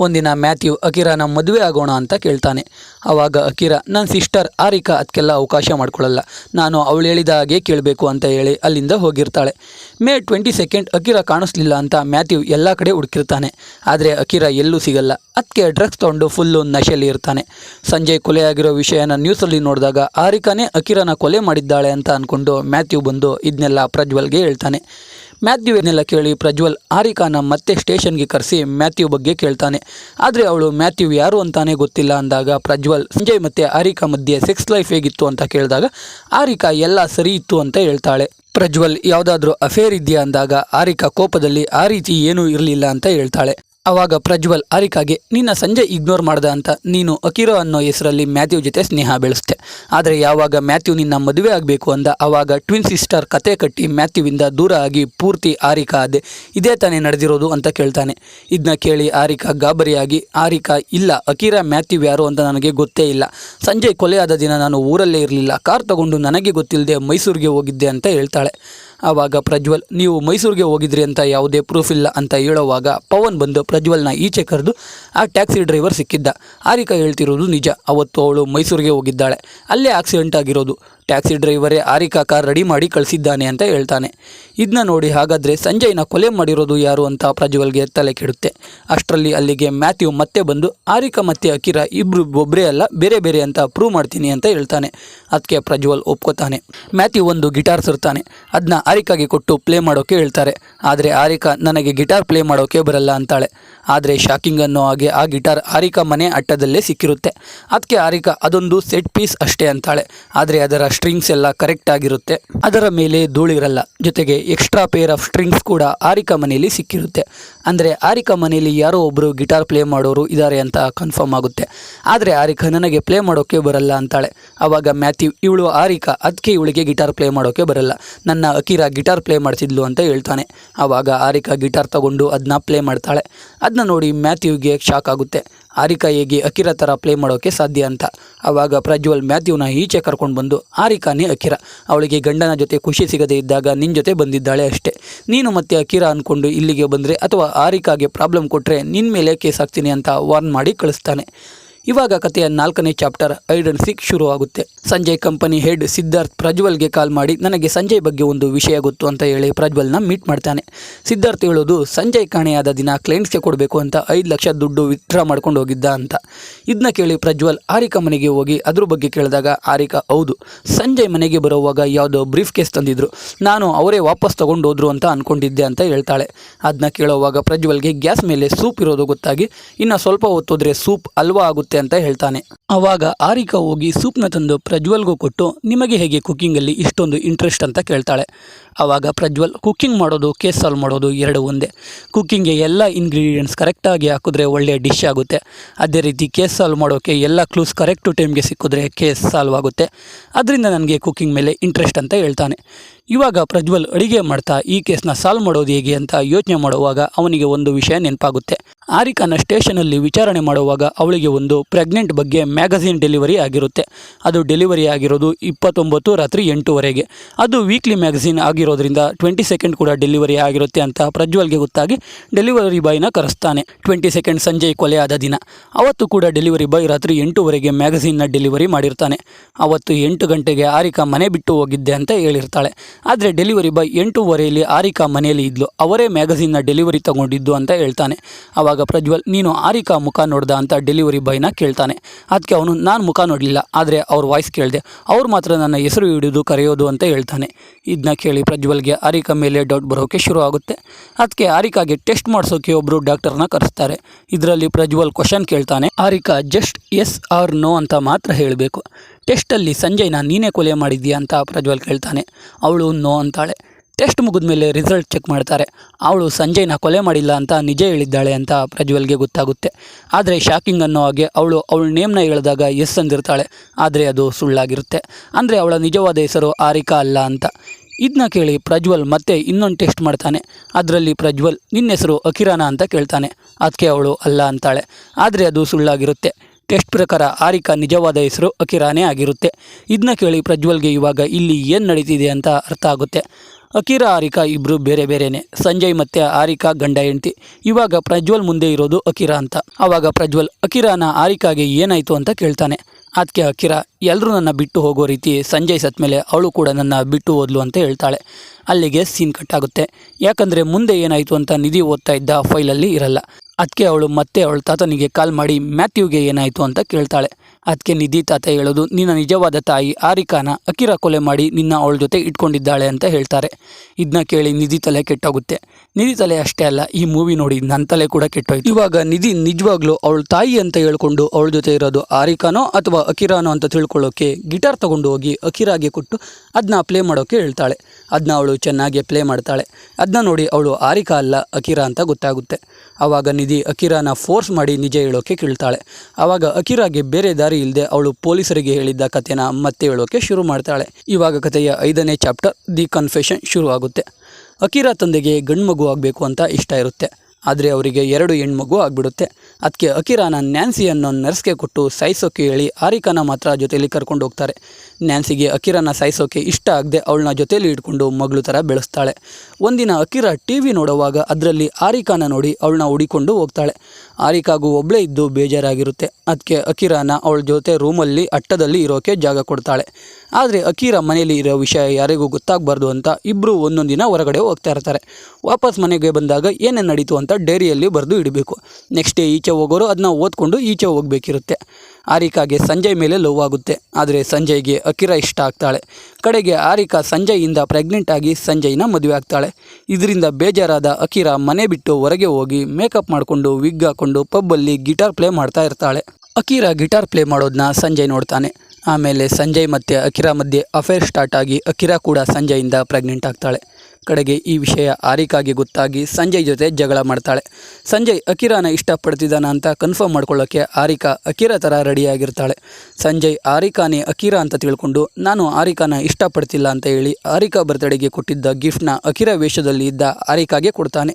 ಒಂದಿನ ಮ್ಯಾಥ್ಯೂ ಅಕಿರಾನ ಮದುವೆ ಆಗೋಣ ಅಂತ ಕೇಳ್ತಾನೆ. ಆವಾಗ ಅಕಿರಾ ನನ್ನ ಸಿಸ್ಟರ್ ಆರಿಕಾ ಅದಕ್ಕೆಲ್ಲ ಅವಕಾಶ ಮಾಡ್ಕೊಳ್ಳಲ್ಲ ನಾನು ಅವಳು ಹೇಳಿದ ಹಾಗೆ ಕೇಳಬೇಕು ಅಂತ ಹೇಳಿ ಅಲ್ಲಿಂದ ಹೋಗಿರ್ತಾಳೆ. ಮೇ ಟ್ವೆಂಟಿ ಸೆಕೆಂಡ್ ಅಕಿರಾ ಕಾಣಿಸ್ಲಿಲ್ಲ ಅಂತ ಮ್ಯಾಥ್ಯೂ ಎಲ್ಲ ಕಡೆ ಹುಡುಕಿರ್ತಾನೆ. ಆದರೆ ಅಕಿರಾ ಎಲ್ಲೂ ಸಿಗಲ್ಲ. ಅದಕ್ಕೆ ಡ್ರಗ್ಸ್ ತೊಗೊಂಡು ಫುಲ್ಲು ನಶೆಯಲ್ಲಿ ಇರ್ತಾನೆ. ಸಂಜಯ್ ಕೊಲೆಯಾಗಿರೋ ವಿಷಯನ ನ್ಯೂಸಲ್ಲಿ ನೋಡಿದಾಗ ಆರಿಕಾನೇ ಅಕಿರಾನ ಕೊಲೆ ಮಾಡಿದ್ದಾಳೆ ಅಂತ ಅಂದ್ಕೊಂಡು ಮ್ಯಾಥ್ಯೂ ಬಂದು ಇದನ್ನೆಲ್ಲ ಪ್ರಜ್ವಲ್ಗೆ ಹೇಳ್ತಾನೆ. ಮ್ಯಾಥ್ಯೂ ಇದನ್ನೆಲ್ಲ ಕೇಳಿ ಪ್ರಜ್ವಲ್ ಆರಿಕಾನ ಮತ್ತೆ ಸ್ಟೇಷನ್ಗೆ ಕರೆಸಿ ಮ್ಯಾಥ್ಯೂ ಬಗ್ಗೆ ಕೇಳ್ತಾನೆ. ಆದರೆ ಅವಳು ಮ್ಯಾಥ್ಯೂ ಯಾರು ಅಂತಾನೆ ಗೊತ್ತಿಲ್ಲ ಅಂದಾಗ ಪ್ರಜ್ವಲ್, ಸಂಜಯ್ ಮತ್ತು ಆರಿಕಾ ಮಧ್ಯೆ ಸೆಕ್ಸ್ ಲೈಫ್ ಹೇಗಿತ್ತು ಅಂತ ಕೇಳಿದಾಗ ಆರಿಕಾ ಎಲ್ಲ ಸರಿ ಇತ್ತು ಅಂತ ಹೇಳ್ತಾಳೆ. ಪ್ರಜ್ವಲ್, ಯಾವುದಾದ್ರೂ ಅಫೇರ್ ಇದೆಯಾ ಅಂದಾಗ ಆರಿಕಾ ಕೋಪದಲ್ಲಿ, ಆ ರೀತಿ ಏನೂ ಇರಲಿಲ್ಲ ಅಂತ ಹೇಳ್ತಾಳೆ. ಅವಾಗ ಪ್ರಜ್ವಲ್ ಅರಿಕಾಗೆ, ನಿನ್ನ ಸಂಜೆ ಇಗ್ನೋರ್ ಮಾಡ್ದ ಅಂತ ನೀನು ಅಕಿರೋ ಅನ್ನೋ ಹೆಸರಲ್ಲಿ ಮ್ಯಾಥ್ಯೂ ಜೊತೆ ಸ್ನೇಹ ಬೆಳೆಸ್ತೆ ಆದರೆ ಯಾವಾಗ ಮ್ಯಾಥ್ಯೂ ನಿನ್ನ ಮದುವೆ ಆಗಬೇಕು ಅಂದ ಆವಾಗ ಟ್ವಿನ್ ಸಿಸ್ಟರ್ ಕತೆ ಕಟ್ಟಿ ಮ್ಯಾಥ್ಯೂವಿಂದ ದೂರ ಆಗಿ ಪೂರ್ತಿ ಆರಿಕಾ ಅದೇ ಇದೇ ತಾನೇ ನಡೆದಿರೋದು ಅಂತ ಕೇಳ್ತಾನೆ. ಇದನ್ನ ಕೇಳಿ ಆರಿಕಾ ಗಾಬರಿಯಾಗಿ, ಆರಿಕಾ, ಇಲ್ಲ, ಅಕಿರಾ ಮ್ಯಾಥ್ಯೂ ಯಾರು ಅಂತ ನನಗೆ ಗೊತ್ತೇ ಇಲ್ಲ. ಸಂಜೆ ಕೊಲೆಯಾದ ದಿನ ನಾನು ಊರಲ್ಲೇ ಇರಲಿಲ್ಲ. ಕಾರ್ ತಗೊಂಡು ನನಗೆ ಗೊತ್ತಿಲ್ಲದೆ ಮೈಸೂರಿಗೆ ಹೋಗಿದ್ದೆ ಅಂತ ಹೇಳ್ತಾಳೆ. ಆವಾಗ ಪ್ರಜ್ವಲ್, ನೀವು ಮೈಸೂರಿಗೆ ಹೋಗಿದ್ರಿ ಅಂತ ಯಾವುದೇ ಪ್ರೂಫ್ ಇಲ್ಲ ಅಂತ ಹೇಳುವಾಗ ಪವನ್ ಬಂದು ಪ್ರಜ್ವಲ್ನ ಈಚೆ ಕರೆದು ಆ ಟ್ಯಾಕ್ಸಿ ಡ್ರೈವರ್ ಸಿಕ್ಕಿದ್ದ. ಆರಿಕಾ ಹೇಳ್ತಿರೋದು ನಿಜ, ಅವತ್ತು ಅವಳು ಮೈಸೂರಿಗೆ ಹೋಗಿದ್ದಾಳೆ. ಅಲ್ಲೇ ಆಕ್ಸಿಡೆಂಟ್ ಆಗಿರೋದು. ಟ್ಯಾಕ್ಸಿ ಡ್ರೈವರೇ ಆರಿಕಾ ಕಾರ್ ರೆಡಿ ಮಾಡಿ ಕಳಿಸಿದ್ದಾನೆ ಅಂತ ಹೇಳ್ತಾನೆ. ಇದನ್ನ ನೋಡಿ ಹಾಗಾದರೆ ಸಂಜಯ್ನ ಕೊಲೆ ಮಾಡಿರೋದು ಯಾರು ಅಂತ ಪ್ರಜ್ವಲ್ಗೆ ತಲೆ ಕೆಡುತ್ತೆ. ಅಷ್ಟರಲ್ಲಿ ಅಲ್ಲಿಗೆ ಮ್ಯಾಥ್ಯೂ ಮತ್ತೆ ಬಂದು, ಆರಿಕಾ ಮತ್ತು ಅಕಿರಾ ಇಬ್ಬರು ಒಬ್ಬರೇ ಅಲ್ಲ, ಬೇರೆ ಬೇರೆ ಅಂತ ಪ್ರೂವ್ ಮಾಡ್ತೀನಿ ಅಂತ ಹೇಳ್ತಾನೆ. ಅದಕ್ಕೆ ಪ್ರಜ್ವಲ್ ಒಪ್ಕೋತಾನೆ. ಮ್ಯಾಥ್ಯೂ ಒಂದು ಗಿಟಾರ್ ಸುರ್ತಾನೆ. ಅದನ್ನ ಆರಿಕಾಗೆ ಕೊಟ್ಟು ಪ್ಲೇ ಮಾಡೋಕೆ ಹೇಳ್ತಾರೆ. ಆದರೆ ಆರಿಕಾ ನನಗೆ ಗಿಟಾರ್ ಪ್ಲೇ ಮಾಡೋಕೆ ಬರಲ್ಲ ಅಂತಾಳೆ. ಆದರೆ ಶಾಕಿಂಗ್ ಅನ್ನೋ ಹಾಗೆ ಆ ಗಿಟಾರ್ ಆರಿಕಾ ಮನೆ ಅಟ್ಟದಲ್ಲೇ ಸಿಕ್ಕಿರುತ್ತೆ. ಅದಕ್ಕೆ ಆರಿಕಾ ಅದೊಂದು ಸೆಟ್ ಪೀಸ್ ಅಷ್ಟೇ ಅಂತಾಳೆ. ಆದರೆ ಅದರ ಸ್ಟ್ರಿಂಗ್ಸ್ ಎಲ್ಲ ಕರೆಕ್ಟ್ ಆಗಿರುತ್ತೆ. ಅದರ ಮೇಲೆ ಧೂಳಿರಲ್ಲ. ಜೊತೆಗೆ ಎಕ್ಸ್ಟ್ರಾ ಪೇರ್ ಆಫ್ ಸ್ಟ್ರಿಂಗ್ಸ್ ಕೂಡ ಆರಿಕಾ ಮನೆಯಲ್ಲಿ ಸಿಕ್ಕಿರುತ್ತೆ. ಅಂದರೆ ಆರಿಕಾ ಮನೆಯಲ್ಲಿ ಯಾರೋ ಒಬ್ಬರು ಗಿಟಾರ್ ಪ್ಲೇ ಮಾಡೋರು ಇದ್ದಾರೆ ಅಂತ ಕನ್ಫರ್ಮ್ ಆಗುತ್ತೆ. ಆದರೆ ಆರಿಕಾ ನನಗೆ ಪ್ಲೇ ಮಾಡೋಕ್ಕೆ ಬರಲ್ಲ ಅಂತಾಳೆ. ಆವಾಗ ಮ್ಯಾಥ್ಯೂ, ಇವಳು ಆರಿಕಾ ಅದಕ್ಕೆ ಇವಳಿಗೆ ಗಿಟಾರ್ ಪ್ಲೇ ಮಾಡೋಕ್ಕೆ ಬರಲ್ಲ. ನನ್ನ ಅಕಿರಾ ಗಿಟಾರ್ ಪ್ಲೇ ಮಾಡ್ತಿದ್ಲು ಅಂತ ಹೇಳ್ತಾನೆ. ಆವಾಗ ಆರಿಕಾ ಗಿಟಾರ್ ತಗೊಂಡು ಅದನ್ನ ಪ್ಲೇ ಮಾಡ್ತಾಳೆ. ಅದನ್ನ ನೋಡಿ ಮ್ಯಾಥ್ಯೂಗೆ ಶಾಕ್ ಆಗುತ್ತೆ. ಆರಿಕಾ ಹೇಗೆ ಅಕಿರಾ ಥರ ಪ್ಲೇ ಮಾಡೋಕ್ಕೆ ಸಾಧ್ಯ ಅಂತ. ಆವಾಗ ಪ್ರಜ್ವಲ್ ಮ್ಯಾಥ್ಯೂನ ಈಚೆ ಕರ್ಕೊಂಡು ಬಂದು, ಆರಿಕಾನೇ ಅಕಿರಾ ಅವಳಿಗೆ ಗಂಡನ ಜೊತೆ ಖುಷಿ ಸಿಗದೇ ಇದ್ದಾಗ ನಿನ್ನ ಜೊತೆ ಬಂದಿದ್ದಾಳೆ ಅಷ್ಟೇ. ನೀನು ಮತ್ತೆ ಅಕಿರಾ ಅಂದ್ಕೊಂಡು ಇಲ್ಲಿಗೆ ಬಂದರೆ ಅಥವಾ ಆರಿಕಾಗೆ ಪ್ರಾಬ್ಲಮ್ ಕೊಟ್ಟರೆ ನಿನ್ನ ಮೇಲೆ ಕೇಸ್ ಹಾಕ್ತೀನಿ ಅಂತ ವಾರ್ನ್ ಮಾಡಿ ಕಳಿಸ್ತಾನೆ. ಇವಾಗ ಕಥೆಯ ನಾಲ್ಕನೇ ಚಾಪ್ಟರ್ ಐಡ್ ಅಂಡ್ ಸಿಕ್ ಶುರು ಆಗುತ್ತೆ ಸಂಜಯ್ ಕಂಪನಿ ಹೆಡ್ ಸಿದ್ಧಾರ್ಥ್ ಪ್ರಜ್ವಲ್ಗೆ ಕಾಲ್ ಮಾಡಿ, ನನಗೆ ಸಂಜಯ್ ಬಗ್ಗೆ ಒಂದು ವಿಷಯ ಗೊತ್ತು ಅಂತ ಹೇಳಿ ಪ್ರಜ್ವಲ್ನ ಮೀಟ್ ಮಾಡ್ತಾನೆ. ಸಿದ್ಧಾರ್ಥ್ ಹೇಳೋದು, ಸಂಜಯ್ ಕಾಣೆಯಾದ ದಿನ ಕ್ಲೈಂಟ್ಸ್ಗೆ ಕೊಡಬೇಕು ಅಂತ ಐದು ಲಕ್ಷ ದುಡ್ಡು ವಿತ್ಡ್ರಾ ಮಾಡ್ಕೊಂಡು ಹೋಗಿದ್ದ ಅಂತ. ಇದನ್ನ ಕೇಳಿ ಪ್ರಜ್ವಲ್ ಆರಿಕಾ ಮನೆಗೆ ಹೋಗಿ ಅದ್ರ ಬಗ್ಗೆ ಕೇಳಿದಾಗ, ಆರಿಕಾ, ಹೌದು. ಸಂಜಯ್ ಮನೆಗೆ ಬರುವಾಗ ಯಾವುದೋ ಬ್ರೀಫ್ ಕೇಸ್ ತಂದಿದ್ರು. ನಾನು ಅವರೇ ವಾಪಸ್ ತಗೊಂಡು ಹೋದ್ರು ಅಂತ ಅನ್ಕೊಂಡಿದ್ದೆ ಅಂತ ಹೇಳ್ತಾಳೆ. ಅದನ್ನ ಕೇಳೋವಾಗ ಪ್ರಜ್ವಲ್ಗೆ ಗ್ಯಾಸ್ ಮೇಲೆ ಸೂಪ್ ಇರೋದು ಗೊತ್ತಾಗಿ, ಇನ್ನು ಸ್ವಲ್ಪ ಹೊತ್ತೋದ್ರೆ ಸೂಪ್ ಅಲ್ವಾ ಆಗುತ್ತೆ ಅಂತ ಹೇಳ್ತಾನೆ. ಅವಾಗ ಆರಿಕಾ ಹೋಗಿ ಸೂಪ್ನ ತಂದು ಪ್ರಜ್ವಲ್ಗೂ ಕೊಟ್ಟು, ನಿಮಗೆ ಹೇಗೆ ಕುಕ್ಕಿಂಗಲ್ಲಿ ಇಷ್ಟೊಂದು ಇಂಟ್ರೆಸ್ಟ್ ಅಂತ ಕೇಳ್ತಾಳೆ. ಆವಾಗ ಪ್ರಜ್ವಲ್, ಕುಕ್ಕಿಂಗ್ ಮಾಡೋದು, ಕೇಸ್ ಸಾಲ್ವ್ ಮಾಡೋದು ಎರಡು ಒಂದೇ. ಕುಕ್ಕಿಂಗ್ಗೆ ಎಲ್ಲ ಇಂಗ್ರೀಡಿಯೆಂಟ್ಸ್ ಕರೆಕ್ಟಾಗಿ ಹಾಕಿದ್ರೆ ಒಳ್ಳೆಯ ಡಿಶ್ ಆಗುತ್ತೆ. ಅದೇ ರೀತಿ ಕೇಸ್ ಸಾಲ್ವ್ ಮಾಡೋಕ್ಕೆ ಎಲ್ಲ ಕ್ಲೂಸ್ ಕರೆಕ್ಟು ಟೈಮ್ಗೆ ಸಿಕ್ಕಿದ್ರೆ ಕೇಸ್ ಸಾಲ್ವ್ ಆಗುತ್ತೆ. ಅದರಿಂದ ನನಗೆ ಕುಕ್ಕಿಂಗ್ ಮೇಲೆ ಇಂಟ್ರೆಸ್ಟ್ ಅಂತ ಹೇಳ್ತಾನೆ. ಇವಾಗ ಪ್ರಜ್ವಲ್ ಅಡಿಗೆ ಮಾಡ್ತಾ ಈ ಕೇಸ್ನ ಸಾಲ್ವ್ ಮಾಡೋದು ಹೇಗೆ ಅಂತ ಯೋಚನೆ ಮಾಡುವಾಗ ಅವನಿಗೆ ಒಂದು ವಿಷಯ ನೆನಪಾಗುತ್ತೆ. ಆರಿಕಾನ ಸ್ಟೇಷನಲ್ಲಿ ವಿಚಾರಣೆ ಮಾಡುವಾಗ ಅವಳಿಗೆ ಒಂದು ಪ್ರೆಗ್ನೆಂಟ್ ಬಗ್ಗೆ ಮ್ಯಾಗಝಿನ್ ಡೆಲಿವರಿ ಆಗಿರುತ್ತೆ. ಅದು ಡೆಲಿವರಿ ಆಗಿರೋದು ಇಪ್ಪತ್ತೊಂಬತ್ತು ರಾತ್ರಿ ಎಂಟುವರೆಗೆ. ಅದು ವೀಕ್ಲಿ ಮ್ಯಾಗಝಿನ್ ಆಗಿರೋದ್ರಿಂದ ಟ್ವೆಂಟಿ ಸೆಕೆಂಡ್ ಕೂಡ ಡೆಲಿವರಿ ಆಗಿರುತ್ತೆ ಅಂತ ಪ್ರಜ್ವಲ್ಗೆ ಗೊತ್ತಾಗಿ ಡೆಲಿವರಿ ಬಾಯ್ನ ಕರೆಸ್ತಾನೆ. ಟ್ವೆಂಟಿ ಸೆಕೆಂಡ್ ಸಂಜೆ ಕೊಲೆ ಆದ ದಿನ. ಅವತ್ತು ಕೂಡ ಡೆಲಿವರಿ ಬಾಯ್ ರಾತ್ರಿ ಎಂಟುವರೆಗೆ ಮ್ಯಾಗಝಿನ್ನ ಡೆಲಿವರಿ ಮಾಡಿರ್ತಾನೆ. ಅವತ್ತು ಎಂಟು ಗಂಟೆಗೆ ಆರಿಕಾ ಮನೆ ಬಿಟ್ಟು ಹೋಗಿದ್ದೆ ಅಂತ ಹೇಳಿರ್ತಾಳೆ. ಆದರೆ ಡೆಲಿವರಿ ಬಾಯ್ ಎಂಟೂವರೆಯಲ್ಲಿ ಆರಿಕಾ ಮನೆಯಲ್ಲಿ ಇದ್ಲು. ಅವರೇ ಮ್ಯಾಗಝೀನ್ನ ಡೆಲಿವರಿ ತಗೊಂಡಿದ್ದು ಅಂತ ಹೇಳ್ತಾನೆ. ಆವಾಗ ಪ್ರಜ್ವಲ್, ನೀನು ಆರಿಕಾ ಮುಖ ನೋಡ್ದ ಅಂತ ಡೆಲಿವರಿ ಬಾಯ್ನ ಕೇಳ್ತಾನೆ. ಅದಕ್ಕೆ ಅವನು, ನಾನು ಮುಖ ನೋಡಲಿಲ್ಲ, ಆದರೆ ಅವ್ರ ವಾಯ್ಸ್ ಕೇಳಿದೆ. ಅವ್ರು ಮಾತ್ರ ನನ್ನ ಹೆಸರು ಹಿಡಿದು ಕರೆಯೋದು ಅಂತ ಹೇಳ್ತಾನೆ. ಇದನ್ನ ಕೇಳಿ ಪ್ರಜ್ವಲ್ಗೆ ಆರಿಕಾ ಮೇಲೆ ಡೌಟ್ ಬರೋಕ್ಕೆ ಶುರು ಆಗುತ್ತೆ. ಅದಕ್ಕೆ ಆರಿಕಾಗೆ ಟೆಸ್ಟ್ ಮಾಡಿಸೋಕೆ ಒಬ್ಬರು ಡಾಕ್ಟರ್ನ ಕರೆಸ್ತಾರೆ. ಇದರಲ್ಲಿ ಪ್ರಜ್ವಲ್ ಕ್ವಶನ್ ಕೇಳ್ತಾನೆ. Arika just yes or no ಅಂತ ಮಾತ್ರ ಹೇಳಬೇಕು. ಟೆಸ್ಟಲ್ಲಿ ಸಂಜಯ್ನ ನೀನೇ ಕೊಲೆ ಮಾಡಿದ್ದೀಯಾ ಅಂತ ಪ್ರಜ್ವಲ್ ಕೇಳ್ತಾನೆ. ಅವಳು ನೋ ಅಂತಾಳೆ. ಟೆಸ್ಟ್ ಮುಗಿದ ಮೇಲೆ ರಿಸಲ್ಟ್ ಚೆಕ್ ಮಾಡ್ತಾರೆ. ಅವಳು ಸಂಜಯ್ನ ಕೊಲೆ ಮಾಡಿಲ್ಲ ಅಂತ ನಿಜ ಹೇಳಿದ್ದಾಳೆ ಅಂತ ಪ್ರಜ್ವಲ್ಗೆ ಗೊತ್ತಾಗುತ್ತೆ. ಆದರೆ ಶಾಕಿಂಗ್ ಅನ್ನೋ ಹಾಗೆ ಅವಳು ಅವಳ ನೇಮ್ನ ಹೇಳಿದಾಗ ಎಸ್ ಅಂದಿರ್ತಾಳೆ. ಆದರೆ ಅದು ಸುಳ್ಳಾಗಿರುತ್ತೆ. ಅಂದರೆ ಅವಳ ನಿಜವಾದ ಹೆಸರು ಆರಿಕಾ ಅಲ್ಲ ಅಂತ. ಇದನ್ನ ಕೇಳಿ ಪ್ರಜ್ವಲ್ ಮತ್ತೆ ಇನ್ನೊಂದು ಟೆಸ್ಟ್ ಮಾಡ್ತಾನೆ. ಅದರಲ್ಲಿ ಪ್ರಜ್ವಲ್, ನಿನ್ನ ಹೆಸರು ಅಕಿರಾನ ಅಂತ ಕೇಳ್ತಾನೆ. ಅದಕ್ಕೆ ಅವಳು ಅಲ್ಲ ಅಂತಾಳೆ. ಆದರೆ ಅದು ಸುಳ್ಳಾಗಿರುತ್ತೆ. ಟೆಸ್ಟ್ ಪ್ರಕಾರ ಆರಿಕಾ ನಿಜವಾದ ಹೆಸರು ಅಕಿರಾನೇ ಆಗಿರುತ್ತೆ. ಇದನ್ನ ಕೇಳಿ ಪ್ರಜ್ವಲ್ಗೆ ಇವಾಗ ಇಲ್ಲಿ ಏನು ನಡೀತಿದೆ ಅಂತ ಅರ್ಥ ಆಗುತ್ತೆ. ಅಕಿರಾ, ಆರಿಕಾ ಇಬ್ಬರು ಬೇರೆ ಬೇರೆನೆ. ಸಂಜಯ್ ಮತ್ತು ಆರಿಕಾ ಗಂಡ ಹೆಂಡತಿ. ಇವಾಗ ಪ್ರಜ್ವಲ್ ಮುಂದೆ ಇರೋದು ಅಕಿರಾ ಅಂತ. ಆವಾಗ ಪ್ರಜ್ವಲ್ ಅಕಿರಾನ ಆರಿಕಾಗೆ ಏನಾಯಿತು ಅಂತ ಕೇಳ್ತಾನೆ. ಅದಕ್ಕೆ ಅಕಿರಾ ಎಲ್ಲರೂ ನನ್ನ ಬಿಟ್ಟು ಹೋಗೋ ರೀತಿ ಸಂಜಯ್ ಸತ್ ಮೇಲೆ ಅವಳು ಕೂಡ ನನ್ನ ಬಿಟ್ಟು ಓದ್ಲು ಅಂತ ಹೇಳ್ತಾಳೆ. ಅಲ್ಲಿಗೆ ಸೀನ್ ಕಟ್ ಆಗುತ್ತೆ. ಯಾಕಂದರೆ ಮುಂದೆ ಏನಾಯಿತು ಅಂತ ನಿಧಿ ಓದ್ತಾ ಇದ್ದ ಫೈಲಲ್ಲಿ ಇರಲ್ಲ. ಅದಕ್ಕೆ ಅವಳು ಮತ್ತೆ ಅವಳ ತಾತನಿಗೆ ಕಾಲ್ ಮಾಡಿ ಮ್ಯಾಥ್ಯೂಗೆ ಏನಾಯಿತು ಅಂತ ಕೇಳ್ತಾಳೆ. ಅದಕ್ಕೆ ನಿಧಿ ತಾತ ಹೇಳೋದು ನಿನ್ನ ನಿಜವಾದ ತಾಯಿ, ಆರಿಕಾನ ಅಕಿರಾ ಕೊಲೆ ಮಾಡಿ ನಿನ್ನ ಅವಳ ಜೊತೆ ಇಟ್ಕೊಂಡಿದ್ದಾಳೆ ಅಂತ ಹೇಳ್ತಾರೆ. ಇದನ್ನ ಕೇಳಿ ನಿಧಿ ತಲೆ ಕೆಟ್ಟೋಗುತ್ತೆ. ನಿಧಿ ತಲೆ ಅಷ್ಟೇ ಅಲ್ಲ, ಈ ಮೂವಿ ನೋಡಿ ನನ್ನ ತಲೆ ಕೂಡ ಕೆಟ್ಟೋಯ್ತು. ಇವಾಗ ನಿಧಿ ನಿಜವಾಗ್ಲೂ ಅವಳ ತಾಯಿ ಅಂತ ಹೇಳ್ಕೊಂಡು ಅವಳ ಜೊತೆ ಇರೋದು ಆರಿಕಾನೋ ಅಥವಾ ಅಕಿರಾನೋ ಅಂತ ತಿಳ್ಕೊಳ್ಳೋಕೆ ಗಿಟಾರ್ ತಗೊಂಡು ಹೋಗಿ ಅಕಿರಾಗೆ ಕೊಟ್ಟು ಅದನ್ನ ಪ್ಲೇ ಮಾಡೋಕೆ ಹೇಳ್ತಾಳೆ. ಅದನ್ನ ಅವಳು ಚೆನ್ನಾಗಿ ಪ್ಲೇ ಮಾಡ್ತಾಳೆ. ಅದನ್ನ ನೋಡಿ ಅವಳು ಆರಿಕಾ ಅಲ್ಲ ಅಕಿರಾ ಅಂತ ಗೊತ್ತಾಗುತ್ತೆ. ಆವಾಗ ನಿಧಿ ಅಕಿರಾನ ಫೋರ್ಸ್ ಮಾಡಿ ನಿಜ ಹೇಳೋಕೆ ಕೇಳ್ತಾಳೆ. ಆವಾಗ ಅಕಿರಾಗೆ ಬೇರೆ ಇಲ್ಲದೆ ಅವಳು ಪೊಲೀಸರಿಗೆ ಹೇಳಿದ್ದ ಕಥೆನ ಮತ್ತೆ ಹೇಳೋಕೆ ಶುರು ಮಾಡ್ತಾಳೆ. ಇವಾಗ ಕಥೆಯ ಐದನೇ ಚಾಪ್ಟರ್ ದಿ ಕನ್ಫೆಷನ್ ಶುರು ಆಗುತ್ತೆ ಅಕಿರಾ ತಂದೆಗೆ ಗಂಡು ಆಗಬೇಕು ಅಂತ ಇಷ್ಟ ಇರುತ್ತೆ. ಆದರೆ ಅವರಿಗೆ ಎರಡು ಹೆಣ್ಮಗು ಆಗಿಬಿಡುತ್ತೆ. ಅದಕ್ಕೆ ಅಕಿರಾನ ನ್ಯಾನ್ಸಿಯನ್ನು ನರ್ಸ್ಗೆ ಕೊಟ್ಟು ಸಾಯಿಸೋಕೆ ಹೇಳಿ ಆರಿಕಾನ ಮಾತ್ರ ಜೊತೆಯಲ್ಲಿ ಕರ್ಕೊಂಡು ಹೋಗ್ತಾರೆ. ನ್ಯಾನ್ಸಿಗೆ ಅಕಿರನ್ನ ಸಾಯಿಸೋಕೆ ಇಷ್ಟ ಆಗದೆ ಅವಳನ್ನ ಜೊತೆಯಲ್ಲಿ ಇಟ್ಕೊಂಡು ಮಗಳು ಥರ ಬೆಳೆಸ್ತಾಳೆ. ಒಂದಿನ ಅಕಿರ ಟಿ ವಿ ನೋಡುವಾಗ ಅದರಲ್ಲಿ ಆರಿಕಾನ ನೋಡಿ ಅವಳನ್ನ ಹುಡಿಕೊಂಡು ಹೋಗ್ತಾಳೆ. ಆರಿಕಾಗೂ ಒಬ್ಬಳೇ ಇದ್ದು ಬೇಜಾರಾಗಿರುತ್ತೆ. ಅದಕ್ಕೆ ಅಕಿರಾನ ಅವಳ ಜೊತೆ ರೂಮಲ್ಲಿ ಅಟ್ಟದಲ್ಲಿ ಇರೋಕೆ ಜಾಗ ಕೊಡ್ತಾಳೆ. ಆದರೆ ಅಕೀರ ಮನೆಯಲ್ಲಿ ಇರೋ ವಿಷಯ ಯಾರಿಗೂ ಗೊತ್ತಾಗಬಾರ್ದು ಅಂತ ಇಬ್ಬರು ಒಂದೊಂದು ದಿನ ಹೊರಗಡೆ ಹೋಗ್ತಾ ಇರ್ತಾರೆ. ವಾಪಸ್ ಮನೆಗೆ ಬಂದಾಗ ಏನೇನು ನಡೀತು ಅಂತ ಡೈರಿಯಲ್ಲಿ ಬರೆದು ಇಡಬೇಕು ನೆಕ್ಸ್ಟ್ ಡೇ ಈಚೆ ಹೋಗೋರು ಅದನ್ನ ಓದ್ಕೊಂಡು ಈಚೆ ಹೋಗಬೇಕಿರುತ್ತೆ. ಆರಿಕಾಗೆ ಸಂಜಯ್ ಮೇಲೆ ಲವ್ ಆಗುತ್ತೆ ಆದರೆ ಸಂಜಯ್ಗೆ ಅಕಿರಾ ಇಷ್ಟ ಆಗ್ತಾಳೆ. ಕಡೆಗೆ ಆರಿಕಾ ಸಂಜಯ್ಯಿಂದ ಪ್ರೆಗ್ನೆಂಟ್ ಆಗಿ ಸಂಜಯ್ನ ಮದುವೆ ಆಗ್ತಾಳೆ. ಇದರಿಂದ ಬೇಜಾರಾದ ಅಕಿರಾ ಮನೆ ಬಿಟ್ಟು ಹೊರಗೆ ಹೋಗಿ ಮೇಕಪ್ ಮಾಡಿಕೊಂಡು ವಿಗ್ ಹಾಕೊಂಡು ಪಬ್ಬಲ್ಲಿ ಗಿಟಾರ್ ಪ್ಲೇ ಮಾಡ್ತಾ ಇರ್ತಾಳೆ. ಅಕಿರಾ ಗಿಟಾರ್ ಪ್ಲೇ ಮಾಡೋದನ್ನ ಸಂಜಯ್ ನೋಡ್ತಾನೆ. ಆಮೇಲೆ ಸಂಜಯ್ ಮತ್ತು ಅಕಿರಾ ಮಧ್ಯೆ ಅಫೇರ್ ಸ್ಟಾರ್ಟ್ ಆಗಿ ಅಕಿರಾ ಕೂಡ ಸಂಜಯಿಂದ ಪ್ರೆಗ್ನೆಂಟ್ ಆಗ್ತಾಳೆ. ಕಡೆಗೆ ಈ ವಿಷಯ ಆರಿಕಾಗೆ ಗೊತ್ತಾಗಿ ಸಂಜಯ್ ಜೊತೆ ಜಗಳ ಮಾಡ್ತಾಳೆ. ಸಂಜಯ್ ಅಕಿರಾನ ಇಷ್ಟಪಡ್ತಿದ್ದಾನ ಅಂತ ಕನ್ಫರ್ಮ್ ಮಾಡ್ಕೊಳ್ಳೋಕ್ಕೆ ಆರಿಕಾ ಅಕಿರಾ ಥರ ರೆಡಿಯಾಗಿರ್ತಾಳೆ. ಸಂಜಯ್ ಆರಿಕಾನೇ ಅಕಿರಾ ಅಂತ ತಿಳ್ಕೊಂಡು, ನಾನು ಆರಿಕಾನ ಇಷ್ಟಪಡ್ತಿಲ್ಲ ಅಂತ ಹೇಳಿ ಆರಿಕಾ ಬರ್ತಡೆಗೆ ಕೊಟ್ಟಿದ್ದ ಗಿಫ್ಟ್ನ ಅಕಿರಾ ವೇಷದಲ್ಲಿ ಇದ್ದ ಆರಿಕಾಗೆ ಕೊಡ್ತಾನೆ.